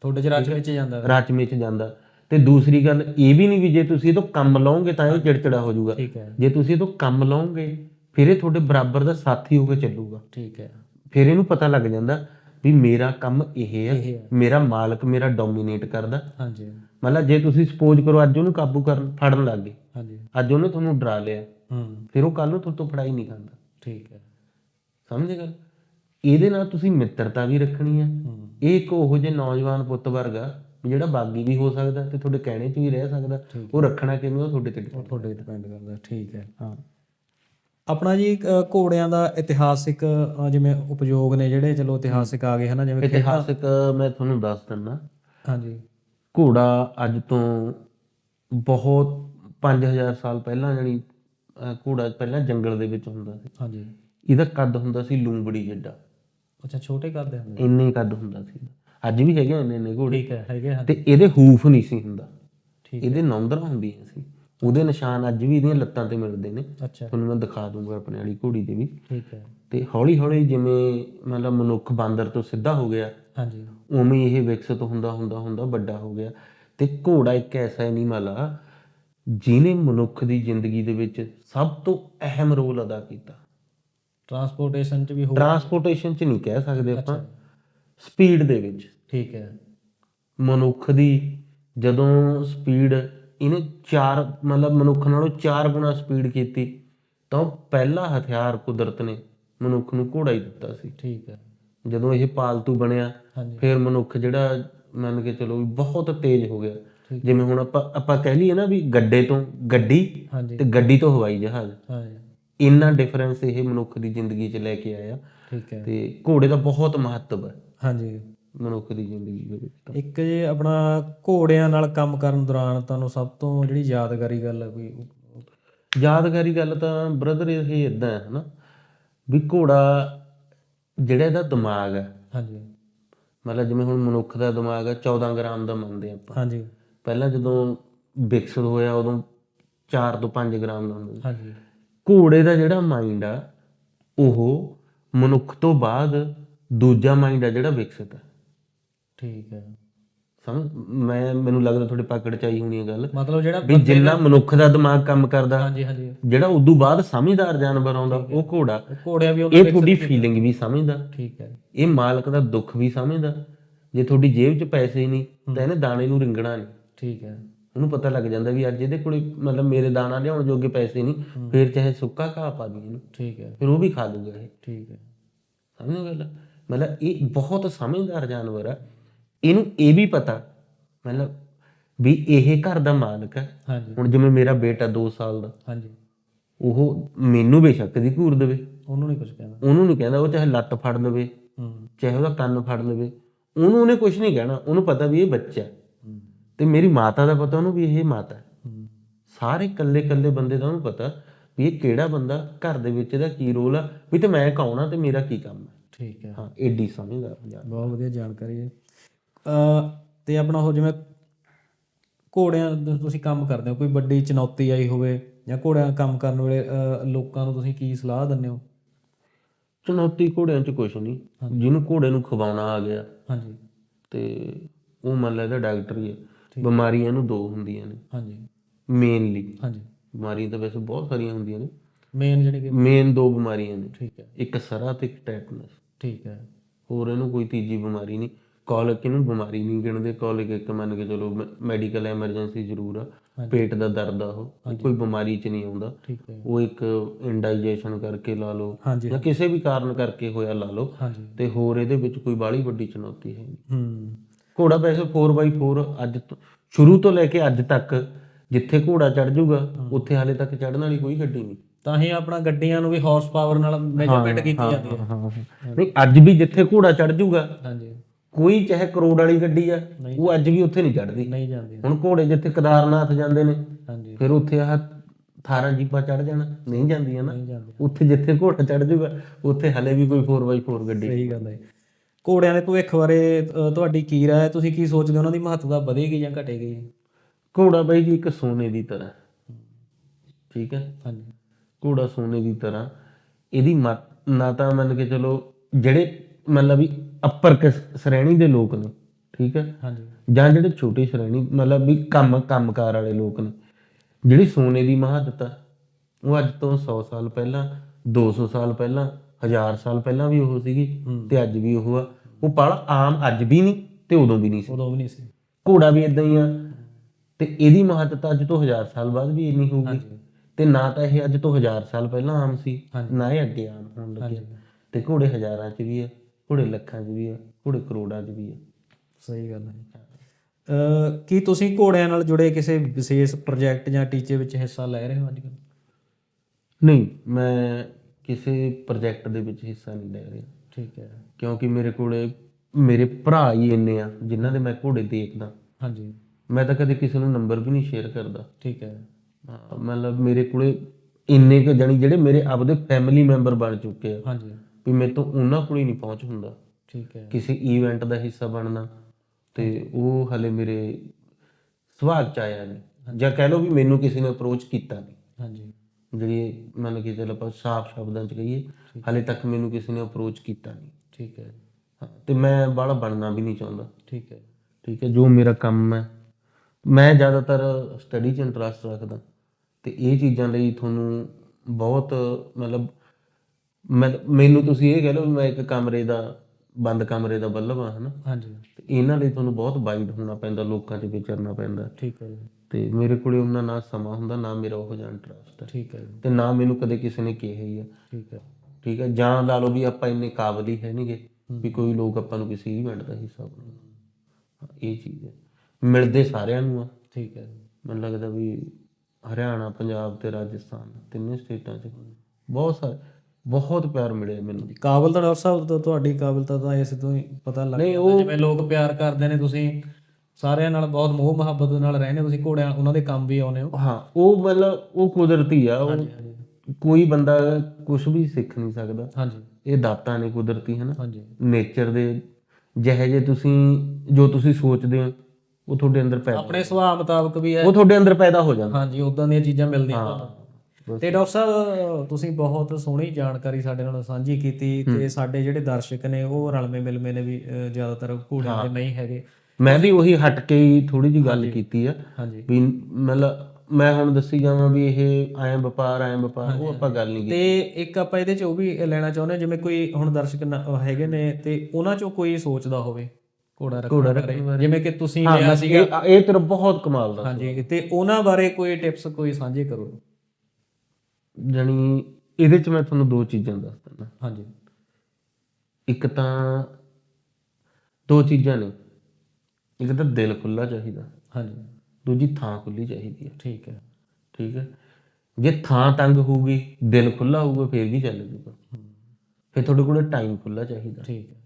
Speaker 2: ਤੁਹਾਡੇ ਚ ਰਚ ਵਿੱਚ ਜਾਂਦਾ।
Speaker 1: ਰਾਚਮੇ 'ਚ ਜਾਂਦਾ। ਤੇ ਦੂਸਰੀ ਗੱਲ ਇਹ ਵੀ ਨਹੀਂ ਵੀ ਜੇ ਤੁਸੀਂ ਇਹ ਤੋਂ ਕੰਮ ਲਓਗੇ ਤਾਂ ਇਹ ਚਿੜਚਿੜਾ ਹੋ ਜਾਊਗਾ।
Speaker 2: ਠੀਕ ਹੈ।
Speaker 1: ਜੇ ਤੁਸੀਂ ਇਹ ਤੋਂ ਕੰਮ ਲਓਗੇ ਫਿਰ ਇਹ ਤੁਹਾਡੇ ਬਰਾਬਰ ਦਾ ਸਾਥੀ ਹੋ ਕੇ ਚੱਲੂਗਾ।
Speaker 2: ਠੀਕ ਹੈ।
Speaker 1: ਫਿਰ ਇਹਨੂੰ ਪਤਾ ਲੱਗ ਜਾਂਦਾ ਵੀ ਮੇਰਾ ਕੰਮ ਇਹ ਹੈ। ਮੇਰਾ ਮਾਲਕ ਮੇਰਾ ਡੋਮੀਨੇਟ ਕਰਦਾ।
Speaker 2: ਹਾਂਜੀ।
Speaker 1: ਮਤਲਬ ਜੇ ਤੁਸੀਂ ਸਪੋਜ਼ ਕਰੋ ਅੱਜ ਉਹਨੂੰ ਕਾਬੂ ਕਰਨ ਫੜਨ ਲੱਗ ਗਏ।
Speaker 2: ਹਾਂਜੀ।
Speaker 1: ਅੱਜ ਉਹਨੇ ਤੁਹਾਨੂੰ ਡਰਾ ਲਿਆ।
Speaker 2: ਹੂੰ।
Speaker 1: ਫਿਰ ਉਹ ਕੱਲ ਨੂੰ ਤੁਹਾਡੇ ਤੋਂ ਫੜਾਈ ਨਹੀਂ ਖਾਂਦਾ।
Speaker 2: ਠੀਕ ਹੈ।
Speaker 1: ਸਮਝੇ ਗੱਲ ਇਹਦੇ ਨਾਲ ਤੁਸੀਂ ਮਿੱਤਰਤਾ ਵੀ ਰੱਖਣੀ ਹੈ। ਇਹ ਇੱਕ ਉਹੋ ਜਿਹੇ ਨੌਜਵਾਨ ਪੁੱਤ ਵਰਗਾ ਜਿਹੜਾ ਬਾਗੀ ਵੀ ਹੋ ਸਕਦਾ ਤੇ ਤੁਹਾਡੇ ਕਹਿਣੇ 'ਚ ਵੀ ਰਹਿ ਸਕਦਾ। ਉਹ ਰੱਖਣਾ ਕਿਵੇਂ ਉਹ ਤੁਹਾਡੇ ਤੇ
Speaker 2: ਤੁਹਾਡੇ ਡਿਪੈਂਡ ਕਰਦਾ। ਠੀਕ ਹੈ। ਹਾਂ। ਆਪਣਾ ਜੀ ਘੋੜਿਆਂ ਦਾ ਇਤਿਹਾਸਿਕ ਜਿਵੇਂ ਉਪਯੋਗ ਨੇ ਜਿਹੜੇ ਚਲੋ ਇਤਿਹਾਸਿਕ ਆ ਗਏ ਹਨਾ ਜਿਵੇਂ
Speaker 1: ਇਤਿਹਾਸਕ ਮੈਂ ਤੁਹਾਨੂੰ ਦੱਸ ਦਿੰਦਾ।
Speaker 2: ਹਾਂਜੀ।
Speaker 1: ਘੋੜਾ ਅੱਜ ਤੋਂ ਬਹੁਤ 5000 ਸਾਲ ਪਹਿਲਾਂ ਅਹ ਘੋੜਾ ਪਹਿਲਾਂ ਜੰਗਲ ਦੇ ਵਿੱਚ ਹੁੰਦਾ ਸੀ।
Speaker 2: ਹਾਂਜੀ।
Speaker 1: ਇਹਦਾ ਕੱਦ ਹੁੰਦਾ ਸੀ ਲੂੰਬੜੀ ਜਿੱਡਾ।
Speaker 2: ਅੱਛਾ ਛੋਟੇ ਕਰਦੇ ਹੁੰਦੇ
Speaker 1: ਇੰਨੇ ਕੱਦ ਹੁੰਦਾ ਸੀ। ਅੱਜ ਵੀ ਹੈਗੇ ਇੰਨੇ ਇੰਨੇ ਘੋੜੇ।
Speaker 2: ਠੀਕ ਹੈ ਹੈਗੇ
Speaker 1: ਤੇ ਇਹਦੇ ਹੂਫ ਨਹੀਂ ਸੀ ਹੁੰਦਾ।
Speaker 2: ਠੀਕ
Speaker 1: ਇਹਦੇ ਨੌਂਦਰਾਂ ਹੁੰਦੀਆਂ ਸੀ। ਉਹਦੇ ਨਿਸ਼ਾਨ ਅੱਜ ਵੀ ਇਹਦੀਆਂ ਲੱਤਾਂ ਤੇ ਮਿਲਦੇ ਨੇ।
Speaker 2: ਅੱਛਾ।
Speaker 1: ਤੁਹਾਨੂੰ ਮੈਂ ਦਿਖਾ ਦੂੰਗਾ ਆਪਣੇ ਵਾਲੀ ਘੋੜੀ ਦੇ ਵੀ।
Speaker 2: ਠੀਕ ਹੈ।
Speaker 1: ਤੇ ਹੌਲੀ ਹੌਲੀ ਜਿਵੇਂ ਮਤਲਬ ਮਨੁੱਖ ਬਾਂਦਰ ਤੋਂ ਸਿੱਧਾ ਹੋ ਗਿਆ
Speaker 2: ਹਾਂਜੀ।
Speaker 1: ਉਵੇਂ ਇਹ ਵਿਕਸਿਤ ਹੁੰਦਾ ਹੁੰਦਾ ਹੁੰਦਾ ਵੱਡਾ ਹੋ ਗਿਆ। ਤੇ ਘੋੜਾ ਇੱਕ ਐਸਾ ਐਨੀਮਲ ਆ ਜਿਹਨੇ ਮਨੁੱਖ ਦੀ ਜ਼ਿੰਦਗੀ ਦੇ ਵਿੱਚ ਸਭ ਤੋਂ ਅਹਿਮ ਰੋਲ ਅਦਾ ਕੀਤਾ।
Speaker 2: ਟਰਾਂਸਪੋਰਟੇਸ਼ਨ ਚ ਵੀ ਹੋ
Speaker 1: ਟਰਾਂਸਪੋਰਟੇਸ਼ਨ ਚ ਨਹੀਂ ਕਹਿ ਸਕਦੇ ਆਪਾਂ। ਸਪੀਡ ਦੇ ਵਿੱਚ।
Speaker 2: ਠੀਕ ਹੈ।
Speaker 1: ਮਨੁੱਖ ਦੀ ਜਦੋਂ ਸਪੀਡ ਇਹਨੇ ਚਾਰ ਮਤਲਬ ਮਨੁੱਖ ਨਾਲੋਂ ਚਾਰ ਗੁਣਾ ਸਪੀਡ ਕੀਤੀ। ਤਾਂ ਪਹਿਲਾ ਹਥਿਆਰ ਕੁਦਰਤ ਨੇ ਮਨੁੱਖ ਨੂੰ ਘੋੜਾ ਹੀ ਦਿੱਤਾ ਸੀ।
Speaker 2: ਠੀਕ ਹੈ।
Speaker 1: ਜਦੋਂ ਇਹ ਪਾਲਤੂ ਬਣਿਆ ਫਿਰ ਮਨੁੱਖ ਜਿਹੜਾ ਮੰਨ ਕੇ ਚਲੋ ਬਹੁਤ ਤੇਜ਼ ਹੋ ਗਿਆ। ਜਿਵੇਂ ਹੁਣ ਆਪਾਂ ਆਪਾਂ ਕਹਿ ਲਈਏ ਨਾ ਵੀ ਗੱਡੇ ਤੋਂ ਗੱਡੀ ਤੇ ਗੱਡੀ ਤੋਂ ਹਵਾਈ ਜਹਾਜ਼।
Speaker 2: ਹਾਂਜੀ।
Speaker 1: ਇੰਨਾ ਡਿਫਰੈਂਸ ਇਹ ਮਨੁੱਖ ਦੀ ਜ਼ਿੰਦਗੀ 'ਚ ਲੈ ਕੇ ਆਇਆ।
Speaker 2: ਠੀਕ ਹੈ।
Speaker 1: ਤੇ ਘੋੜੇ ਦਾ ਬਹੁਤ ਮਹੱਤਵ ਹੈ।
Speaker 2: ਹਾਂਜੀ।
Speaker 1: ਮਨੁੱਖ ਦੀ ਜ਼ਿੰਦਗੀ ਦੇ ਵਿੱਚ ਤਾਂ।
Speaker 2: ਇੱਕ ਜੇ ਆਪਣਾ ਘੋੜਿਆਂ ਨਾਲ ਕੰਮ ਕਰਨ ਦੌਰਾਨ ਤੁਹਾਨੂੰ ਸਭ ਤੋਂ ਜਿਹੜੀ ਯਾਦਗਾਰੀ ਗੱਲ ਹੈ ਕੋਈ
Speaker 1: ਯਾਦਗਾਰੀ ਗੱਲ ਤਾਂ ਬ੍ਰਦਰ ਇਹ ਇਦਾਂ ਹੈ ਹਨਾ ਵੀ ਘੋੜਾ ਜਿਹੜਾ ਇਹਦਾ ਦਿਮਾਗ ਹੈ।
Speaker 2: ਹਾਂਜੀ।
Speaker 1: ਮਤਲਬ ਜਿਵੇਂ ਹੁਣ ਮਨੁੱਖ ਦਾ ਦਿਮਾਗ ਹੈ 14 ਗ੍ਰਾਮ ਦਾ ਮੰਨਦੇ ਆਪਾਂ।
Speaker 2: ਹਾਂਜੀ।
Speaker 1: ਪਹਿਲਾਂ ਜਦੋਂ ਵਿਕਸਿਤ ਹੋਇਆ ਉਦੋਂ 4 ਤੋਂ 5 ਗ੍ਰਾਮ ਦਾ ਹੁੰਦਾ ਸੀ।
Speaker 2: ਹਾਂਜੀ।
Speaker 1: ਘੋੜੇ ਦਾ ਜਿਹੜਾ ਮਾਈਂਡ ਆ ਉਹ ਮਨੁੱਖ ਤੋਂ ਬਾਅਦ ਦੂਜਾ ਮਾਈਂਡ ਆ ਜਿਹੜਾ ਵਿਕਸਿਤ ਹੈ
Speaker 2: ਠੀਕ ਹੈ।
Speaker 1: ਸਮਝ? ਮੈਂ ਮੈਨੂੰ ਲੱਗਦਾ ਤੁਹਾਡੇ ਪਕੜ ਚ ਆਈ ਹੋਣੀ ਇਹ ਗੱਲ।
Speaker 2: ਮਤਲਬ ਜਿਹੜਾ
Speaker 1: ਵੀ ਜਿੰਨਾ ਮਨੁੱਖ ਦਾ ਦਿਮਾਗ ਕੰਮ ਕਰਦਾ
Speaker 2: ਹਾਂਜੀ ਹਾਂਜੀ।
Speaker 1: ਜਿਹੜਾ ਉਦੋਂ ਬਾਅਦ ਸਮਝਦਾਰ ਜਾਨਵਰ ਆਉਂਦਾ ਉਹ ਘੋੜਾ।
Speaker 2: ਘੋੜਿਆਂ ਵੀ ਉਹ
Speaker 1: ਇਹ ਤੁਹਾਡੀ ਫੀਲਿੰਗ ਵੀ ਸਮਝਦਾ।
Speaker 2: ਠੀਕ ਹੈ।
Speaker 1: ਇਹ ਮਾਲਕ ਦਾ ਦੁੱਖ ਵੀ ਸਮਝਦਾ। ਜੇ ਤੁਹਾਡੀ ਜੇਬ 'ਚ ਪੈਸੇ ਨਹੀਂ ਤਾਂ ਇਹਨੇ ਦਾਣੇ ਨੂੰ ਰਿੰਗਣਾ ਨਹੀਂ।
Speaker 2: ਠੀਕ ਹੈ।
Speaker 1: ਉਹਨੂੰ ਪਤਾ ਲੱਗ ਜਾਂਦਾ ਵੀ ਅੱਜ ਇਹਦੇ ਕੋਲੇ ਮਤਲਬ ਮੇਰੇ ਦਾਣਾ ਲਿਆਉਣ ਜੋਗੇ ਪੈਸੇ ਨਹੀਂ ਫਿਰ ਚਾਹੇ ਸੁੱਕਾ ਘਾਹ ਪਾ ਦੀ ਇਹਨੂੰ
Speaker 2: ਠੀਕ ਹੈ।
Speaker 1: ਫਿਰ ਉਹ ਵੀ ਖਾ ਲੂਗਾ ਇਹ।
Speaker 2: ਠੀਕ ਹੈ।
Speaker 1: ਸਮਝੋ ਗੱਲ। ਮਤਲਬ ਇਹ ਬਹੁਤ ਸਮਝਦਾਰ ਜਾਨਵਰ ਆ। ਇਹਨੂੰ ਇਹ ਵੀ ਪਤਾ ਮਤਲਬ ਵੀ ਇਹ ਘਰ ਦਾ ਮਾਲਕ ਹੈ।
Speaker 2: ਹਾਂਜੀ।
Speaker 1: ਹੁਣ ਜਿਵੇਂ ਮੇਰਾ ਬੇਟਾ 2 ਸਾਲ ਦਾ
Speaker 2: ਹਾਂਜੀ।
Speaker 1: ਉਹ ਮੈਨੂੰ ਬੇਸ਼ੱਕ ਦੀ ਘੂਰ ਦੇਵੇ।
Speaker 2: ਉਹਨੂੰ ਨਹੀਂ ਕੁਝ ਕਹਿੰਦਾ।
Speaker 1: ਉਹਨੂੰ ਨਹੀਂ ਕਹਿੰਦਾ ਉਹ ਚਾਹੇ ਲੱਤ ਫੜ ਲਵੇ ਚਾਹੇ ਉਹਦਾ ਕੰਨ ਫੜ ਲਵੇ ਉਹਨੂੰ ਉਹਨੇ ਕੁਝ ਨਹੀਂ ਕਹਿਣਾ ਉਹਨੂੰ ਪਤਾ ਵੀ ਇਹ ਬੱਚਾ ਤੇ ਮੇਰੀ ਮਾਤਾ ਦਾ ਪਤਾ ਉਹਨੂੰ ਵੀ ਇਹ ਮਾਤਾ ਸਾਰੇ ਇਕੱਲੇ ਇਕੱਲੇ ਬੰਦੇ ਦਾ ਉਹਨੂੰ ਪਤਾ ਵੀ ਇਹ ਕਿਹੜਾ ਬੰਦਾ ਘਰ ਦੇ ਵਿੱਚ ਇਹਦਾ ਕੀ ਰੋਲ ਆ ਵੀ ਤੇ ਮੈਂ ਕੌਣ ਆ ਤੇ ਮੇਰਾ ਕੀ ਕੰਮ ਹੈ।
Speaker 2: ਠੀਕ ਹੈ।
Speaker 1: ਹਾਂ ਏਡੀ ਸਮਝਦਾਰ
Speaker 2: ਬਹੁਤ ਵਧੀਆ ਜਾਣਕਾਰੀ ਹੈ। ਅ ਤੇ ਆਪਣਾ ਉਹ ਜਿਵੇਂ ਘੋੜਿਆਂ ਤੁਸੀਂ ਕੰਮ ਕਰਦੇ ਹੋ ਕੋਈ ਵੱਡੀ ਚੁਣੌਤੀ ਆਈ ਹੋਵੇ ਜਾਂ ਘੋੜਿਆਂ ਕੰਮ ਕਰਨ ਵੇਲੇ ਲੋਕਾਂ ਨੂੰ ਤੁਸੀਂ ਕੀ ਸਲਾਹ ਦਿੰਦੇ ਹੋ?
Speaker 1: ਚੁਣੌਤੀ ਘੋੜਿਆਂ 'ਚ ਕੁਝ ਨਹੀਂ। ਜਿਹਨੂੰ ਘੋੜੇ ਨੂੰ ਖਵਾਉਣਾ ਆ ਗਿਆ
Speaker 2: ਹਾਂਜੀ।
Speaker 1: ਤੇ ਉਹ ਮੰਨ ਲੈ ਇਹਦਾ ਡਾਕਟਰ ਹੀ ਹੈ ਬਿਮਾਰੀਆਂ ਇਹਨੂੰ ਦੋ ਹੁੰਦੀਆਂ ਨੇ।
Speaker 2: ਹਾਂਜੀ।
Speaker 1: ਮੇਨਲੀ
Speaker 2: ਹਾਂਜੀ।
Speaker 1: ਬਿਮਾਰੀਆਂ ਤਾਂ ਵੈਸੇ ਬਹੁਤ ਸਾਰੀਆਂ ਹੁੰਦੀਆਂ ਨੇ।
Speaker 2: ਮੇਨ ਜਿਹੜੀ ਕਿ
Speaker 1: ਮੇਨ ਦੋ ਬਿਮਾਰੀਆਂ ਨੇ।
Speaker 2: ਠੀਕ ਹੈ।
Speaker 1: ਇੱਕ ਸਰਾ ਤੇ ਇੱਕ ਟੈਟਨਸ।
Speaker 2: ਠੀਕ ਹੈ।
Speaker 1: ਹੋਰ ਇਹਨੂੰ ਕੋਈ ਤੀਜੀ ਬਿਮਾਰੀ ਨਹੀਂ। ਕਾਲਿਕ ਇਹਨੂੰ ਬਿਮਾਰੀ ਨਹੀਂ ਗਿਣਦੇ ਕਾਲਿਕ ਇੱਕ ਮੰਨ ਕੇ ਚਲੋ ਮੈਡੀਕਲ ਐਮਰਜੈਂਸੀ ਜ਼ਰੂਰ ਆ। ਪੇਟ ਦਾ ਦਰਦ ਆ ਉਹ ਕੋਈ ਬਿਮਾਰੀ ਚ ਨਹੀਂ ਆਉਂਦਾ। ਉਹ ਇੱਕ ਇੰਡਾਈਜੈਸ਼ਨ ਕਰਕੇ ਲਾ ਲਓ ਜਾਂ ਕਿਸੇ ਵੀ ਕਾਰਨ ਕਰਕੇ ਹੋਇਆ ਲਾ ਲਓ ਤੇ ਹੋਰ ਇਹਦੇ ਵਿੱਚ ਕੋਈ ਬਾਹਲੀ ਵੱਡੀ ਚੁਣੌਤੀ ਹੈ ਘੋੜਾ ਵੈਸੇ 4x4 ਅੱਜ ਸ਼ੁਰੂ ਤੋਂ ਲੈ ਕੇ ਅੱਜ ਤੱਕ ਜਿੱਥੇ ਘੋੜਾ ਚੜ ਜਾਊਗਾ ਉੱਥੇ ਹਾਲੇ ਤੱਕ ਚੜਨ ਵਾਲੀ ਕੋਈ ਗੱਡੀ ਨਹੀਂ।
Speaker 2: ਤਾਂ ਹੀ ਆਪਣਾ ਗੱਡੀਆਂ ਨੂੰ ਵੀ ਹਾਰਸ ਪਾਵਰ ਨਾਲ ਮੇਜਰਮੈਂਟ ਕੀਤੀ ਜਾਂਦੀ ਹੈ।
Speaker 1: ਨਹੀਂ ਅੱਜ ਵੀ ਜਿੱਥੇ ਘੋੜਾ ਚੜ ਜਾਊਗਾ
Speaker 2: ਹਾਂਜੀ।
Speaker 1: ਕੋਈ ਚਾਹੇ ਕਰੋੜ ਵਾਲੀ ਗੱਡੀ ਆ ਉਹ ਅੱਜ ਵੀ ਉੱਥੇ ਨਹੀਂ ਚੜਦੀ
Speaker 2: ਨਹੀਂ ਜਾਂਦੀ।
Speaker 1: ਹੁਣ ਘੋੜੇ ਜਿੱਥੇ ਕਦਾਰਨਾਥ ਜਾਂਦੇ ਨੇ
Speaker 2: ਹਾਂਜੀ।
Speaker 1: ਫਿਰ ਉੱਥੇ ਆਹ 18 ਜੀਪਾਂ ਚੜ ਜਾਣਾ ਨਹੀਂ ਜਾਂਦੀਆਂ ਨਾ। ਉੱਥੇ ਜਿੱਥੇ ਘੋੜਾ ਚੜ ਜਾਊਗਾ ਉੱਥੇ ਹਲੇ ਵੀ ਕੋਈ 4x4 ਗੱਡੀ।
Speaker 2: ਸਹੀ ਗੱਲ ਹੈ। ਘੋੜਿਆਂ ਦੇ ਭਵਿੱਖ ਬਾਰੇ ਤੁਹਾਡੀ ਕੀ ਰਾਏ? ਹੈ ਤੁਸੀਂ ਕੀ ਸੋਚਦੇ ਹੋ? ਉਹਨਾਂ ਦੀ ਮਹੱਤਤਾ ਵਧੇਗੀ ਜਾਂ ਘਟੇਗੀ?
Speaker 1: ਘੋੜਾ ਬਾਈ ਜੀ ਇੱਕ ਸੋਨੇ ਦੀ ਤਰ੍ਹਾਂ। ਠੀਕ ਹੈ?
Speaker 2: ਹਾਂਜੀ।
Speaker 1: ਘੋੜਾ ਸੋਨੇ ਦੀ ਤਰ੍ਹਾਂ। ਇਹਦੀ ਨਾ ਤਾਂ ਮੰਨ ਕੇ ਚਲੋ ਜਿਹੜੇ ਮਤਲਬ ਵੀ ਅੱਪਰ ਸ਼੍ਰੇਣੀ ਦੇ ਲੋਕ ਨੇ ਠੀਕ ਹੈ?
Speaker 2: ਹਾਂਜੀ।
Speaker 1: ਜਾਂ ਜਿਹੜੇ ਛੋਟੀ ਸ਼੍ਰੇਣੀ ਮਤਲਬ ਵੀ ਕੰਮ ਕੰਮਕਾਰ ਵਾਲੇ ਲੋਕ ਨੇ ਜਿਹੜੀ ਸੋਨੇ ਦੀ ਮਹੱਤਤਾ ਉਹ ਅੱਜ ਤੋਂ 100 ਸਾਲ ਪਹਿਲਾਂ 200 ਸਾਲ ਪਹਿਲਾਂ 1000 ਸਾਲ ਪਹਿਲਾਂ ਵੀ ਉਹ ਸੀਗੀ ਤੇ ਅੱਜ ਵੀ ਉਹ ਆ। ਉਹ ਪਲ ਆਮ ਅੱਜ ਵੀ ਨਹੀਂ ਤੇ ਉਦੋਂ ਵੀ ਨਹੀਂ ਸੀ।
Speaker 2: ਉਦੋਂ ਵੀ ਨਹੀਂ ਸੀ।
Speaker 1: ਘੋੜਾ ਵੀ ਇਦਾਂ ਹੀ ਆ। ਤੇ ਇਹਦੀ ਮਹੱਤਤਾ ਅੱਜ ਤੋਂ 1000 ਸਾਲ ਬਾਅਦ ਵੀ ਇੰਨੀ ਹੋਊਗੀ। ਤੇ ਨਾ ਤਾਂ ਇਹ ਅੱਜ ਤੋਂ 1000 ਸਾਲ ਪਹਿਲਾਂ ਆਮ ਸੀ। ਨਾ ਇਹ ਅੱਗੇ ਆਮ ਹੋਣ ਲੱਗਿਆ। ਤੇ ਘੋੜੇ ਹਜ਼ਾਰਾਂ 'ਚ ਵੀ ਆ। ਘੋੜੇ ਲੱਖਾਂ 'ਚ ਵੀ ਆ ਘੋੜੇ ਕਰੋੜਾਂ 'ਚ ਵੀ ਆ।
Speaker 2: ਸਹੀ ਗੱਲ ਹੈ ਕੀ ਤੁਸੀਂ ਘੋੜਿਆਂ ਨਾਲ ਜੁੜੇ ਕਿਸੇ ਵਿਸ਼ੇਸ਼ ਪ੍ਰੋਜੈਕਟ ਜਾਂ ਟੀਚੇ ਵਿੱਚ ਹਿੱਸਾ ਲੈ ਰਹੇ ਹੋ ਅੱਜ ਕੱਲ੍ਹ?
Speaker 1: ਨਹੀਂ ਮੈਂ ਕਿਸੇ ਪ੍ਰੋਜੈਕਟ ਦੇ ਵਿੱਚ ਹਿੱਸਾ ਨਹੀਂ ਲੈ ਰਿਹਾ।
Speaker 2: ਠੀਕ ਹੈ।
Speaker 1: ਕਿਉਂਕਿ ਮੇਰੇ ਕੋਲੇ ਮੇਰੇ ਭਰਾ ਹੀ ਇੰਨੇ ਆ ਜਿਨ੍ਹਾਂ ਦੇ ਮੈਂ ਘੋੜੇ ਦੇਖਦਾ।
Speaker 2: ਹਾਂਜੀ।
Speaker 1: ਮੈਂ ਤਾਂ ਕਦੇ ਕਿਸੇ ਨੂੰ ਨੰਬਰ ਵੀ ਨਹੀਂ ਸ਼ੇਅਰ ਕਰਦਾ।
Speaker 2: ਠੀਕ ਹੈ।
Speaker 1: ਮਤਲਬ ਮੇਰੇ ਕੋਲੇ ਇੰਨੇ ਕੁ ਜਾਣੀ ਜਿਹੜੇ ਮੇਰੇ ਆਪਦੇ ਫੈਮਿਲੀ ਮੈਂਬਰ ਬਣ ਚੁੱਕੇ ਆ।
Speaker 2: ਹਾਂਜੀ।
Speaker 1: ਵੀ ਮੇਰੇ ਤੋਂ ਉਹਨਾਂ ਕੋਲ ਹੀ ਨਹੀਂ ਪਹੁੰਚ ਹੁੰਦਾ।
Speaker 2: ਠੀਕ ਹੈ।
Speaker 1: ਕਿਸੇ ਈਵੈਂਟ ਦਾ ਹਿੱਸਾ ਬਣਨਾ ਤੇ ਉਹ ਹਲੇ ਮੇਰੇ ਸੁਭਾਗ ਚ ਆਇਆ ਨਹੀਂ ਜਾਂ ਕਹਿ ਲਓ ਵੀ ਮੈਨੂੰ ਕਿਸੇ ਨੇ ਅਪਰੋਚ ਕੀਤਾ ਨਹੀਂ
Speaker 2: ਹਾਂਜੀ।
Speaker 1: ਜਿਹੜੀ ਮੰਨ ਕੇ ਚੱਲ ਆਪਾਂ ਸਾਫ਼ ਸ਼ਬਦਾਂ ਚ ਕਹੀਏ ਹਲੇ ਤੱਕ ਮੈਨੂੰ ਕਿਸੇ ਨੇ ਅਪਰੋਚ ਕੀਤਾ ਨਹੀਂ
Speaker 2: ਠੀਕ ਹੈ।
Speaker 1: ਹਾਂ, ਤੇ ਮੈਂ ਬਾਹਲਾ ਬਣਨਾ ਵੀ ਨਹੀਂ ਚਾਹੁੰਦਾ।
Speaker 2: ਠੀਕ ਹੈ।
Speaker 1: ਠੀਕ ਹੈ ਜੋ ਮੇਰਾ ਕੰਮ ਹੈ। ਮੈਂ ਜ਼ਿਆਦਾਤਰ ਸਟੱਡੀ 'ਚ ਇੰਟਰਸਟ ਰੱਖਦਾ। ਤੇ ਇਹ ਚੀਜ਼ਾਂ ਲਈ ਤੁਹਾਨੂੰ ਬਹੁਤ ਮਤਲਬ ਮੈਂ ਮੈਨੂੰ ਤੁਸੀਂ ਇਹ ਕਹਿ ਲਓ ਮੈਂ ਇੱਕ ਕਮਰੇ ਦਾ ਬੰਦ ਕਮਰੇ ਦਾ ਬੱਲਬ ਆ ਹਨਾ?
Speaker 2: ਹਾਂਜੀ।
Speaker 1: ਤੇ ਇਹਨਾਂ ਲਈ ਤੁਹਾਨੂੰ ਬਹੁਤ ਵਾਈਡ ਹੋਣਾ ਪੈਂਦਾ ਲੋਕਾਂ 'ਚ ਵਿਚਰਨਾ ਪੈਂਦਾ।
Speaker 2: ਠੀਕ ਹੈ ਜੀ।
Speaker 1: ਤੇ ਮੇਰੇ ਕੋਲੇ ਉਹਨਾਂ ਨਾ ਸਮਾਂ ਹੁੰਦਾ ਨਾ ਮੇਰਾ ਉਹ ਜਿਹਾ ਇੰਟਰਸਟ
Speaker 2: ਠੀਕ ਹੈ ਜੀ।
Speaker 1: ਤੇ ਨਾ ਮੈਨੂੰ ਕਦੇ ਕਿਸੇ ਨੇ ਕਿਹਾ ਹੀ ਆ।
Speaker 2: ਠੀਕ ਹੈ।
Speaker 1: ਠੀਕ ਹੈ? ਜਾਂ ਲਾ ਲਓ ਵੀ ਆਪਾਂ ਇੰਨੇ ਕਾਬਲ ਹੀ ਹੈ ਨਹੀਂਗੇ ਵੀ ਕੋਈ ਲੋਕ ਆਪਾਂ ਨੂੰ ਕਿਸੇ ਇਵੈਂਟ ਦਾ ਹਿੱਸਾ ਬਣਾਉਣ ਇਹ ਚੀਜ਼ ਹੈ। ਮਿਲਦੇ ਸਾਰਿਆਂ ਨੂੰ ਆ।
Speaker 2: ਠੀਕ ਹੈ
Speaker 1: ਮੈਨੂੰ ਲੱਗਦਾ ਵੀ ਹਰਿਆਣਾ ਪੰਜਾਬ ਤੇ ਰਾਜਸਥਾਨ ਤਿੰਨੇ ਸਟੇਟਾਂ 'ਚ। ਬਹੁਤ ਸਾਰੇ ਬਹੁਤ ਪਿਆਰ ਮਿਲਿਆ ਮੈਨੂੰ।
Speaker 2: ਕਾਬਲ ਤਾਂ ਡਾਕਟਰ ਸਾਹਿਬ ਤੋਂ ਤੁਹਾਡੀ ਕਾਬਲਤਾ ਤਾਂ ਇਸ ਤੋਂ ਹੀ ਪਤਾ ਲੱਗ ਜਾਂਦਾ। ਜਿਵੇਂ ਲੋਕ ਪਿਆਰ ਕਰਦੇ ਨੇ ਤੁਸੀਂ ਸਾਰਿਆਂ ਨਾਲ ਬਹੁਤ ਮੋਹ ਮੁਹੱਬਤ ਨਾਲ ਰਹਿੰਦੇ ਹੋ, ਤੁਸੀਂ ਘੋੜਿਆਂ ਉਹਨਾਂ ਦੇ ਕੰਮ ਵੀ ਆਉਨੇ ਹੋ।
Speaker 1: ਹਾਂ ਉਹ ਮਤਲਬ ਉਹ ਕੁਦਰਤੀ ਆ ਉਹ ਕੋਈ ਬੰਦਾ ਕੁਝ ਵੀ ਸਿੱਖ ਨਹੀਂ ਸਕਦਾ।
Speaker 2: ਹਾਂਜੀ।
Speaker 1: ਇਹ ਦਾਤਾਂ ਨੇ ਕੁਦਰਤੀ ਹਨਾ?
Speaker 2: ਹਾਂਜੀ।
Speaker 1: ਨੇਚਰ ਦੇ ਜਿਹੇ ਜੇ ਤੁਸੀਂ ਜੋ ਤੁਸੀਂ ਸੋਚਦੇ ਹੋ ਉਹ ਤੁਹਾਡੇ ਅੰਦਰ ਪੈਦਾ
Speaker 2: ਆਪਣੇ ਸੁਭਾਅ ਮੁਤਾਬਕ ਵੀ ਹੈ।
Speaker 1: ਉਹ ਤੁਹਾਡੇ ਅੰਦਰ ਪੈਦਾ ਹੋ ਜਾਂਦਾ।
Speaker 2: ਹਾਂਜੀ ਉਦਾਂ ਦੀਆਂ ਚੀਜ਼ਾਂ ਮਿਲਦੀਆਂ ਤੁਹਾਨੂੰ। ਤੇ ਡਾਕਟਰ ਸਾਹਿਬ ਤੁਸੀਂ ਬਹੁਤ ਸੋਹਣੀ ਜਾਣਕਾਰੀ ਸਾਡੇ ਨਾਲ ਸਾਂਝੀ ਕੀਤੀ ਤੇ ਸਾਡੇ ਜਿਹੜੇ ਦਰਸ਼ਕ ਨੇ ਉਹ ਰਲਵੇਂ ਮਿਲਵੇਂ ਨੇ ਵੀ ਜ਼ਿਆਦਾਤਰ ਘੋੜਿਆਂ ਦੇ ਨਹੀਂ ਹੈਗੇ।
Speaker 1: ਮੈਂ ਵੀ ਉਹੀ ਹਟ ਕੇ ਹੀ ਥੋੜੀ ਜੀ ਗੱਲ ਕੀਤੀ ਆ ਵੀ ਮਤਲਬ ਮੈਂ ਹੁਣ ਦੱਸੀ ਜਾਵਾਂ ਵੀ ਇਹ ਐਂ ਵਪਾਰ ਐਂ ਵਪਾਰ ਉਹ ਆਪਾਂ ਗੱਲ ਨਹੀਂ ਕੀਤੀ।
Speaker 2: ਤੇ ਇੱਕ ਆਪਾਂ ਇਹਦੇ ਚ ਉਹ ਵੀ ਲੈਣਾ ਚਾਹੁੰਦੇ ਜਿਵੇਂ ਕੋਈ ਹੁਣ ਦਰਸ਼ਕ ਹੈਗੇ ਨੇ ਤੇ ਉਹਨਾਂ ਚੋਂ ਕੋਈ ਸੋਚਦਾ ਹੋਵੇ ਘੋੜਾ ਰੱਖਣ ਬਾਰੇ। ਜਿਵੇਂ ਕਿ ਤੁਸੀਂ ਲਿਆ ਸੀਗਾ।
Speaker 1: ਇਹ ਇਹ ਤੇਰਾ ਬਹੁਤ ਕਮਾਲ ਦਾ
Speaker 2: ਹਾਂਜੀ ਤੇ ਉਹਨਾਂ ਬਾਰੇ ਕੋਈ ਟਿਪਸ ਕੋਈ ਸਾਂਝੇ ਕਰੋ।
Speaker 1: ਜਾਣੀ ਇਹਦੇ ਚ ਮੈਂ ਤੁਹਾਨੂੰ ਦੋ ਚੀਜ਼ਾਂ ਦੱਸ ਦਿੰਦਾ।
Speaker 2: ਹਾਂਜੀ।
Speaker 1: ਇੱਕ ਤਾਂ ਦੋ ਚੀਜ਼ਾਂ ਨੇ। ਇੱਕ ਤਾਂ ਦਿਲ ਖੁੱਲਾ ਚਾਹੀਦਾ।
Speaker 2: ਹਾਂਜੀ।
Speaker 1: ਦੂਜੀ ਥਾਂ ਖੁੱਲੀ ਚਾਹੀਦੀ ਹੈ
Speaker 2: ਠੀਕ ਹੈ।
Speaker 1: ਠੀਕ ਹੈ। ਜੇ ਥਾਂ ਤੰਗ ਹੋਊਗੀ ਦਿਲ ਖੁੱਲਾ ਹੋਊਗਾ ਫੇਰ ਵੀ ਚੱਲ ਜੂਗਾ। ਫਿਰ ਤੁਹਾਡੇ ਕੋਲ ਟਾਈਮ ਖੁੱਲਾ ਚਾਹੀਦਾ।
Speaker 2: ਠੀਕ ਹੈ।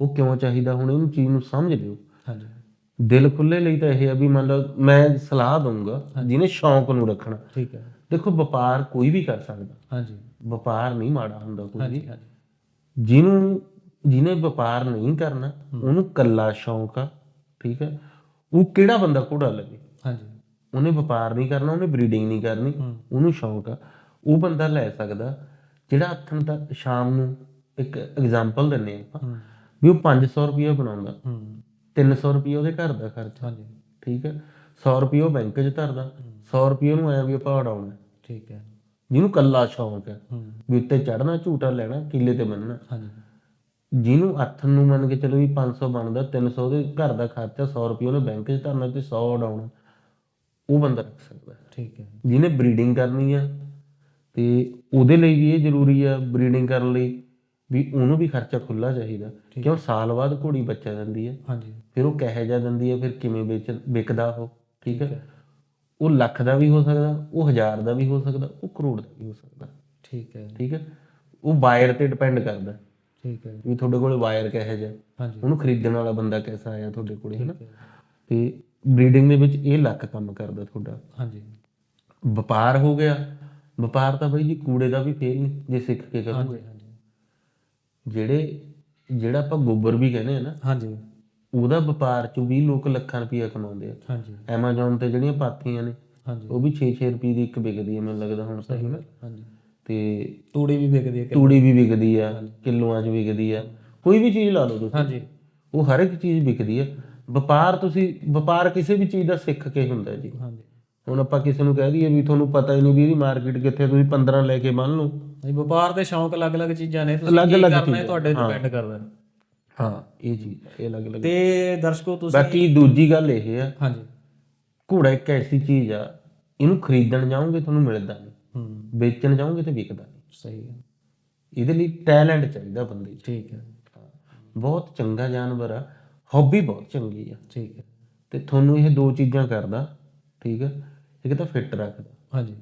Speaker 1: ਉਹ ਕਿਉਂ ਚਾਹੀਦਾ? ਹੁਣ ਇਹਨੂੰ ਚੀਜ਼ ਨੂੰ ਸਮਝ ਲਿਓ।
Speaker 2: ਹਾਂਜੀ।
Speaker 1: ਦਿਲ ਖੁੱਲੇ ਲਈ ਤਾਂ ਇਹ ਆ ਵੀ ਮੰਨ ਲਓ ਮੈਂ ਸਲਾਹ ਦਊਂਗਾ ਜਿਹਨੇ ਸ਼ੌਂਕ ਨੂੰ ਰੱਖਣਾ।
Speaker 2: ਠੀਕ ਹੈ।
Speaker 1: ਦੇਖੋ ਵਪਾਰ ਕੋਈ ਵੀ ਕਰ ਸਕਦਾ।
Speaker 2: ਹਾਂਜੀ।
Speaker 1: ਵਪਾਰ ਨਹੀਂ ਮਾੜਾ ਹੁੰਦਾ ਕੋਈ ਵੀ।
Speaker 2: ਹਾਂਜੀ ਹਾਂਜੀ।
Speaker 1: ਜਿਹਨੂੰ ਜਿਹਨੇ ਵਪਾਰ ਨਹੀਂ ਕਰਨਾ ਉਹਨੂੰ ਕੱਲਾ ਸ਼ੌਂਕ ਆ ਠੀਕ ਹੈ। ਉਹ ਕਿਹੜਾ ਬੰਦਾ ਘੋੜਾ ਲਵੇ?
Speaker 2: ਹਾਂਜੀ।
Speaker 1: ਉਹਨੇ ਵਪਾਰ ਨਹੀਂ ਕਰਨਾ ਉਹਨੇ ਬਰੀਡਿੰਗ ਨਹੀਂ ਕਰਨੀ ਉਹਨੂੰ ਸ਼ੌਂਕ ਆ। ਉਹ ਬੰਦਾ ਲੈ ਸਕਦਾ ਜਿਹੜਾ ਆਥਣ ਤੱਕ ਸ਼ਾਮ ਨੂੰ ਇੱਕ ਐਗਜ਼ਾਮਪਲ ਦਿੰਨੇ ਆਪਾਂ ਵੀ ਉਹ 500 ਰੁਪਏ ਬਣਾਉਂਦਾ।
Speaker 2: ਹੂੰ।
Speaker 1: 300 ਰੁਪਏ ਉਹਦੇ ਘਰ ਦਾ ਖਰਚਾ।
Speaker 2: ਹਾਂਜੀ।
Speaker 1: ਠੀਕ ਹੈ। 100 ਰੁਪਏ ਉਹ ਬੈਂਕ 'ਚ ਧਰਦਾ। 100 ਰੁਪਏ ਉਹਨੂੰ ਐ ਵੀ ਆਪਾਂ ਉਡਾਉਣਾ
Speaker 2: ਠੀਕ ਹੈ।
Speaker 1: ਜਿਹਨੂੰ ਕੱਲਾ ਸ਼ੌਂਕ ਹੈ। ਵੀ ਉੱਤੇ ਚੜਨਾ ਝੂਟਾ ਲੈਣਾ ਕਿੱਲੇ ਤੇ ਬੰਨਣਾ
Speaker 2: ਹਾਂਜੀ।
Speaker 1: ਜਿਹਨੂੰ ਹੱਥ ਨੂੰ ਮੰਨ ਕੇ ਚਲੋ ਵੀ 500 ਬਣਦਾ 300 ਉਹਦੇ ਘਰ ਦਾ ਖਰਚਾ 100 ਰੁਪਏ ਉਹਨੇ ਬੈਂਕ 'ਚ ਧਰਨਾ ਤੇ 100 ਉਡਾਉਣਾ ਉਹ ਬੰਦਾ ਰੱਖ ਸਕਦਾ।
Speaker 2: ਠੀਕ ਹੈ।
Speaker 1: ਜਿਹਨੇ ਬਰੀਡਿੰਗ ਕਰਨੀ ਆ ਤੇ ਉਹਦੇ ਲਈ ਵੀ ਇਹ ਜ਼ਰੂਰੀ ਆ ਬਰੀਡਿੰਗ ਕਰਨ ਲਈ। ਵੀ ਉਹਨੂੰ ਵੀ ਖਰਚਾ ਖੁੱਲਾ ਚਾਹੀਦਾ। ਕਿਉਂ? ਸਾਲ ਬਾਅਦ ਘੋੜੀ ਬੱਚਾ ਦਿੰਦੀ ਹੈ।
Speaker 2: ਹਾਂਜੀ।
Speaker 1: ਫਿਰ ਉਹ ਕਹੇ ਜਾ ਦਿੰਦੀ ਹੈ? ਫਿਰ ਕਿਵੇਂ ਵੇਚ ਵਿਕਦਾ ਉਹ? ਠੀਕ ਹੈ। ਉਹ ਲੱਖ ਦਾ ਵੀ ਹੋ ਸਕਦਾ ਉਹ ਹਜ਼ਾਰ ਦਾ ਵੀ ਹੋ ਸਕਦਾ ਉਹ ਕਰੋੜ ਦਾ ਵੀ ਹੋ ਸਕਦਾ।
Speaker 2: ਠੀਕ ਹੈ।
Speaker 1: ਠੀਕ ਹੈ। ਉਹ ਬਾਇਰ ਤੇ ਡਿਪੈਂਡ ਕਰਦਾ।
Speaker 2: ਠੀਕ ਹੈ।
Speaker 1: ਵੀ ਤੁਹਾਡੇ ਕੋਲ ਵਾਇਰ ਕਿਹੋ ਜਿਹਾ।
Speaker 2: ਹਾਂਜੀ।
Speaker 1: ਉਹਨੂੰ ਖਰੀਦਣ ਵਾਲਾ ਬੰਦਾ ਕਿਹਦਾ ਆਇਆ ਤੁਹਾਡੇ ਕੋਲੇ ਹਨਾ? ਤੇ ਬਰੀਡਿੰਗ ਦੇ ਵਿੱਚ ਇਹ ਲੱਖ ਕੰਮ ਕਰਦਾ ਤੁਹਾਡਾ।
Speaker 2: ਹਾਂਜੀ।
Speaker 1: ਵਪਾਰ ਹੋ ਗਿਆ। ਵਪਾਰ ਤਾਂ ਬਈ ਜੀ ਕੂੜੇ ਦਾ ਵੀ ਫੇਲ ਨਹੀਂ ਜੇ ਸਿੱਖ ਕੇ ਕਰੋਗੇ ਜਿਹੜੇ ਜਿਹੜਾ ਆਪਾਂ ਗੋਬਰ ਵੀ ਕਹਿੰਦੇ ਆ ਨਾ
Speaker 2: ਹਾਂਜੀ।
Speaker 1: ਉਹਦਾ ਵਪਾਰ ਚ ਵੀ ਲੋਕ ਲੱਖਾਂ ਰੁਪਈਆ ਕਮਾਉਂਦੇ ਆ।
Speaker 2: ਹਾਂਜੀ।
Speaker 1: ਐਮਾਜ਼ਨ ਤੇ ਜਿਹੜੀਆਂ ਪਾਥੀਆਂ ਨੇ
Speaker 2: ਹਾਂਜੀ।
Speaker 1: ਉਹ ਵੀ 6-6 ਰੁਪਏ ਦੀ ਇੱਕ ਵਿਕਦੀ ਹੈ ਮੈਨੂੰ ਲੱਗਦਾ ਹੁਣ ਸਹੀ ਨਾ
Speaker 2: ਹਾਂਜੀ।
Speaker 1: ਤੇ
Speaker 2: ਤੂੜੀ ਵੀ ਵਿਕਦੀ ਹੈ
Speaker 1: ਤੂੜੀ ਵੀ ਵਿਕਦੀ ਆ ਕਿਲੋਆਂ 'ਚ ਵਿਕਦੀ ਆ। ਕੋਈ ਵੀ ਚੀਜ਼ ਲਾ ਲਓ ਤੁਸੀਂ।
Speaker 2: ਹਾਂਜੀ।
Speaker 1: ਉਹ ਹਰ ਇੱਕ ਚੀਜ਼ ਵਿਕਦੀ ਆ। ਵਪਾਰ ਤੁਸੀਂ ਵਪਾਰ ਕਿਸੇ ਵੀ ਚੀਜ਼ ਦਾ ਸਿੱਖ ਕੇ ਹੁੰਦਾ ਜੀ।
Speaker 2: ਹਾਂਜੀ।
Speaker 1: ਹੁਣ ਆਪਾਂ ਕਿਸੇ ਨੂੰ ਕਹਿ ਦਈਏ ਵੀ ਤੁਹਾਨੂੰ ਪਤਾ ਹੀ ਨਹੀਂ ਵੀ ਇਹਦੀ ਮਾਰਕੀਟ ਕਿੱਥੇ ਤੁਸੀਂ 15 ਲੈ ਕੇ ਮੰਨ ਲਓ।
Speaker 2: ਨਹੀਂ ਵਪਾਰ ਦੇ ਸ਼ੌਂਕ ਅਲੱਗ-ਅਲੱਗ ਚੀਜ਼ਾਂ ਨੇ ਤੁਸੀਂ ਕੀ
Speaker 1: ਅਲੱਗ-ਅਲੱਗ
Speaker 2: ਕਰਨਾ ਹੈ। ਤੁਹਾਡੇ ਤੇ ਡਿਪੈਂਡ ਕਰਦਾ ਹੈ।
Speaker 1: ਹਾਂ ਇਹ ਚੀਜ਼ ਇਹ ਅਲੱਗ-ਅਲੱਗ
Speaker 2: ਤੇ ਦਰਸ਼ਕੋ ਤੁਸੀਂ
Speaker 1: ਬਾਕੀ ਦੂਜੀ ਗੱਲ ਇਹ ਆ
Speaker 2: ਹਾਂਜੀ।
Speaker 1: ਘੋੜਾ ਇੱਕ ਐਸੀ ਚੀਜ਼ ਆ ਇਹਨੂੰ ਖਰੀਦਣ ਜਾਓਗੇ ਤੁਹਾਨੂੰ ਮਿਲਦਾ ਨਹੀਂ।
Speaker 2: ਹੂੰ।
Speaker 1: ਵੇਚਣ ਜਾਓਗੇ ਤੇ ਵਿਕਦਾ ਨਹੀਂ।
Speaker 2: ਸਹੀ ਹੈ
Speaker 1: ਇਹਦੇ ਲਈ ਟੈਲੈਂਟ ਚਾਹੀਦਾ ਬੰਦੇ 'ਚ।
Speaker 2: ਠੀਕ ਹੈ।
Speaker 1: ਬਹੁਤ ਚੰਗਾ ਜਾਨਵਰ ਆ ਹੌਬੀ ਬਹੁਤ ਚੰਗੀ ਆ।
Speaker 2: ਠੀਕ ਹੈ।
Speaker 1: ਤੇ ਤੁਹਾਨੂੰ ਇਹ ਦੋ ਚੀਜ਼ਾਂ ਕਰਦਾ ਠੀਕ ਆ? ਇੱਕ ਤਾਂ ਫਿੱਟ ਰੱਖਦਾ।
Speaker 2: ਹਾਂਜੀ।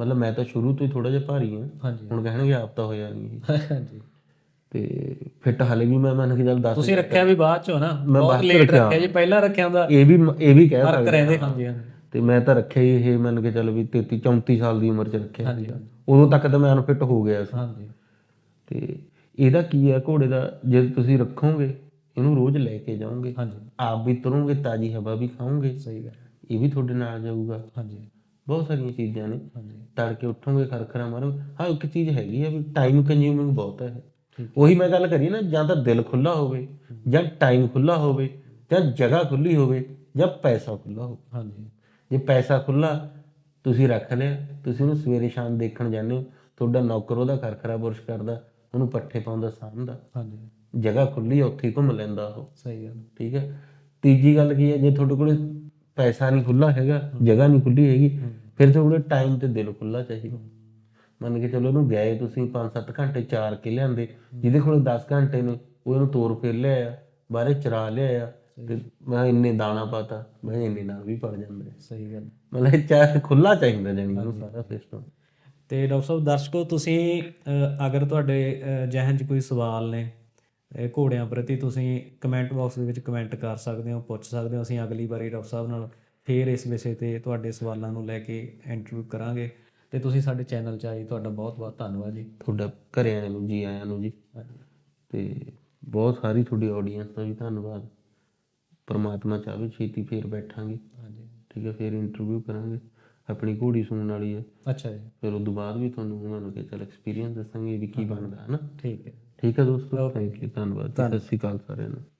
Speaker 1: ਮਤਲਬ ਮੈਂ ਤਾਂ ਸ਼ੁਰੂ ਤੋਂ ਹੀ ਥੋੜਾ ਜਿਹਾ ਭਾਰੀ
Speaker 2: ਹਾਂਜੀ।
Speaker 1: ਹੁਣ ਕਹਿਣਗੇ ਆਪ ਤਾਂ ਹੋਇਆ ਨਹੀਂ।
Speaker 2: ਹਾਂਜੀ।
Speaker 1: ਤੇ ਫਿੱਟ ਹਲੇ ਵੀ ਮੈਂ ਮੰਨ ਕੇ ਚੱਲ ਦੱਸ
Speaker 2: ਤੁਸੀਂ ਰੱਖਿਆ ਵੀ ਬਾਅਦ ਚੋਂ ਨਾ।
Speaker 1: ਮੈਂ
Speaker 2: ਬਹੁਤ ਲੇਟ
Speaker 1: ਰੱਖਿਆ।
Speaker 2: ਜੀ ਪਹਿਲਾਂ ਰੱਖਿਆ ਹੁੰਦਾ।
Speaker 1: ਇਹ ਵੀ ਇਹ ਵੀ ਕਹਿ ਸਕਦਾ
Speaker 2: ਰਹਿੰਦੇ ਹਾਂਜੀ
Speaker 1: ਤੇ ਮੈਂ ਤਾਂ ਰੱਖਿਆ ਹੀ ਇਹ ਮੰਨ ਕੇ ਚੱਲ ਵੀ 33 34 ਸਾਲ ਦੀ ਉਮਰ 'ਚ ਰੱਖਿਆ।
Speaker 2: ਹਾਂਜੀ
Speaker 1: ਉਦੋਂ ਤੱਕ ਤਾਂ ਮੈਂ ਅਨਫਿਟ ਹੋ ਗਿਆ ਸੀ।
Speaker 2: ਹਾਂਜੀ।
Speaker 1: ਤੇ ਇਹਦਾ ਕੀ ਹੈ ਘੋੜੇ ਦਾ ਜੇ ਤੁਸੀਂ ਰੱਖੋਗੇ ਇਹਨੂੰ ਰੋਜ਼ ਲੈ ਕੇ ਜਾਓਗੇ।
Speaker 2: ਹਾਂਜੀ।
Speaker 1: ਆਪ ਵੀ ਤੁਰੋਗੇ ਤਾਜੀ ਹਵਾ ਵੀ ਖਾਓਗੇ।
Speaker 2: ਸਹੀ ਗੱਲ
Speaker 1: ਇਹ ਵੀ ਤੁਹਾਡੇ ਨਾਲ ਜਾਊਗਾ।
Speaker 2: ਹਾਂਜੀ।
Speaker 1: ਬਹੁਤ ਸਾਰੀਆਂ ਚੀਜ਼ਾਂ ਨੇ। ਤੜਕੇ ਉੱਠੋਗੇ ਖਰਖਰਾ ਮਾਰੋ ਹਾਂ ਇੱਕ ਚੀਜ਼ ਹੈਗੀ ਆ ਵੀ ਟਾਈਮ ਕੰਜ਼ਿਊਮਿੰਗ ਬਹੁਤ ਹੈ। ਉਹੀ ਮੈਂ ਗੱਲ ਕਰੀ ਨਾ ਜਾਂ ਤਾਂ ਦਿਲ ਖੁੱਲਾ ਹੋਵੇ ਜਾਂ ਟਾਈਮ ਖੁੱਲਾ ਹੋਵੇ ਜਾਂ ਜਗ੍ਹਾ ਖੁੱਲੀ ਹੋਵੇ ਜਾਂ ਪੈਸਾ ਖੁੱਲਾ ਹੋਵੇ।
Speaker 2: ਹਾਂਜੀ।
Speaker 1: ਜੇ ਪੈਸਾ ਖੁੱਲਾ ਤੁਸੀਂ ਰੱਖ ਲਿਆ ਤੁਸੀਂ ਉਹਨੂੰ ਸਵੇਰੇ ਸ਼ਾਮ ਦੇਖਣ ਜਾਂਦੇ ਹੋ ਤੁਹਾਡਾ ਨੌਕਰ ਉਹਦਾ ਖਰਖਰਾ ਬੁਰਸ਼ ਕਰਦਾ ਉਹਨੂੰ ਪੱਠੇ ਪਾਉਂਦਾ ਸਾਂਭਦਾ।
Speaker 2: ਹਾਂਜੀ।
Speaker 1: ਜਗ੍ਹਾ ਖੁੱਲੀ ਆ ਉੱਥੇ ਘੁੰਮ ਲੈਂਦਾ ਉਹ।
Speaker 2: ਸਹੀ ਗੱਲ।
Speaker 1: ਠੀਕ ਹੈ ਤੀਜੀ ਗੱਲ ਕੀ ਹੈ ਜੇ ਤੁਹਾਡੇ ਕੋਲ ਪੈਸਾ ਨਹੀਂ ਖੁੱਲਾ ਹੈਗਾ ਜਗ੍ਹਾ ਨਹੀਂ ਖੁੱਲੀ ਹੈਗੀ ਫਿਰ ਕੋਲ ਟਾਈਮ ਤੇ ਦਿਲ ਖੁੱਲਾ ਚਾਹੀਦਾ। ਮੰਨ ਕੇ ਚਲੋ ਇਹਨੂੰ ਗਏ ਤੁਸੀਂ 5-7 ਘੰਟੇ ਚਾਰ ਕੇ ਲਿਆਂਦੇ ਜਿਹਦੇ ਕੋਲ 10 ਘੰਟੇ ਨੇ ਉਹ ਇਹਨੂੰ ਤੋਰ ਫੇਰ ਲਿਆਇਆ ਬਾਹਰੇ ਚਰਾ ਲਿਆਇਆ ਮੈਂ ਇੰਨੇ ਦਾਣਾ ਪਾਤਾ ਮੈਂ ਇੰਨੇ ਨਾਲ ਵੀ ਪੜ ਜਾਂਦੇ
Speaker 2: ਸਹੀ ਗੱਲ।
Speaker 1: ਮਤਲਬ ਚਾਹ ਖੁੱਲਾ ਚਾਹੀਦਾ ਜਾਨੀ ਉਹਨੂੰ ਸਾਰਾ ਸਿਸਟਮ
Speaker 2: ਤੇ ਡਾਕਟਰ ਸਾਹਿਬ ਦਰਸ਼ਕੋ ਤੁਸੀਂ ਅਗਰ ਤੁਹਾਡੇ ਜ਼ਿਹਨ 'ਚ ਕੋਈ ਸਵਾਲ ਨੇ ਇਹ ਘੋੜਿਆਂ ਪ੍ਰਤੀ ਤੁਸੀਂ ਕਮੈਂਟ ਬਾਕਸ ਦੇ ਵਿੱਚ ਕਮੈਂਟ ਕਰ ਸਕਦੇ ਹੋ ਪੁੱਛ ਸਕਦੇ ਹੋ ਅਸੀਂ ਅਗਲੀ ਵਾਰੀ ਡਾਕਟਰ ਸਾਹਿਬ ਨਾਲ ਫੇਰ ਇਸ ਵਿਸ਼ੇ ਤੇ ਤੁਹਾਡੇ ਸਵਾਲਾਂ ਨੂੰ ਲੈ ਕੇ ਇੰਟਰਵਿਊ ਕਰਾਂਗੇ ਤੇ ਤੁਸੀਂ ਸਾਡੇ ਚੈਨਲ 'ਚ ਆਏ ਤੁਹਾਡਾ ਬਹੁਤ ਬਹੁਤ ਧੰਨਵਾਦ ਜੀ।
Speaker 1: ਤੁਹਾਡਾ ਘਰੇ ਆਇਆਂ ਨੂੰ ਜੀ ਆਇਆਂ ਨੂੰ ਜੀ। ਤੇ ਬਹੁਤ ਸਾਰੀ ਤੁਹਾਡੀ ਆਡੀਅנס ਦਾ ਵੀ ਧੰਨਵਾਦ। ਪਰਮਾਤਮਾ ਚਾਹੇ ਛੇਤੀ ਫੇਰ ਬੈਠਾਂਗੇ।
Speaker 2: ਹਾਂਜੀ।
Speaker 1: ਠੀਕ ਹੈ ਫਿਰ ਇੰਟਰਵਿਊ ਕਰਾਂਗੇ। ਆਪਣੀ ਘੋੜੀ ਸੂਣ ਵਾਲੀ ਹੈ।
Speaker 2: ਅੱਛਾ ਜੀ।
Speaker 1: ਫਿਰ ਉਸ ਤੋਂ ਬਾਅਦ ਵੀ ਤੁਹਾਨੂੰ ਉਹਨਾਂ ਨੂੰ ਕਿ ਚਲ ਐਕਸਪੀਰੀਅੰਸ ਦੱਸਾਂਗੇ ਵੀ ਕੀ ਬਣਦਾ ਹੈ ਨਾ
Speaker 2: ਠੀਕ ਹੈ।
Speaker 1: ਠੀਕ ਹੈ ਦੋਸਤੋ? ਥੈਂਕ ਯੂ ਧੰਨਵਾਦ। ਸਤਿ ਸ਼੍ਰੀ ਅਕਾਲ ਸਾਰਿਆਂ ਨੂੰ।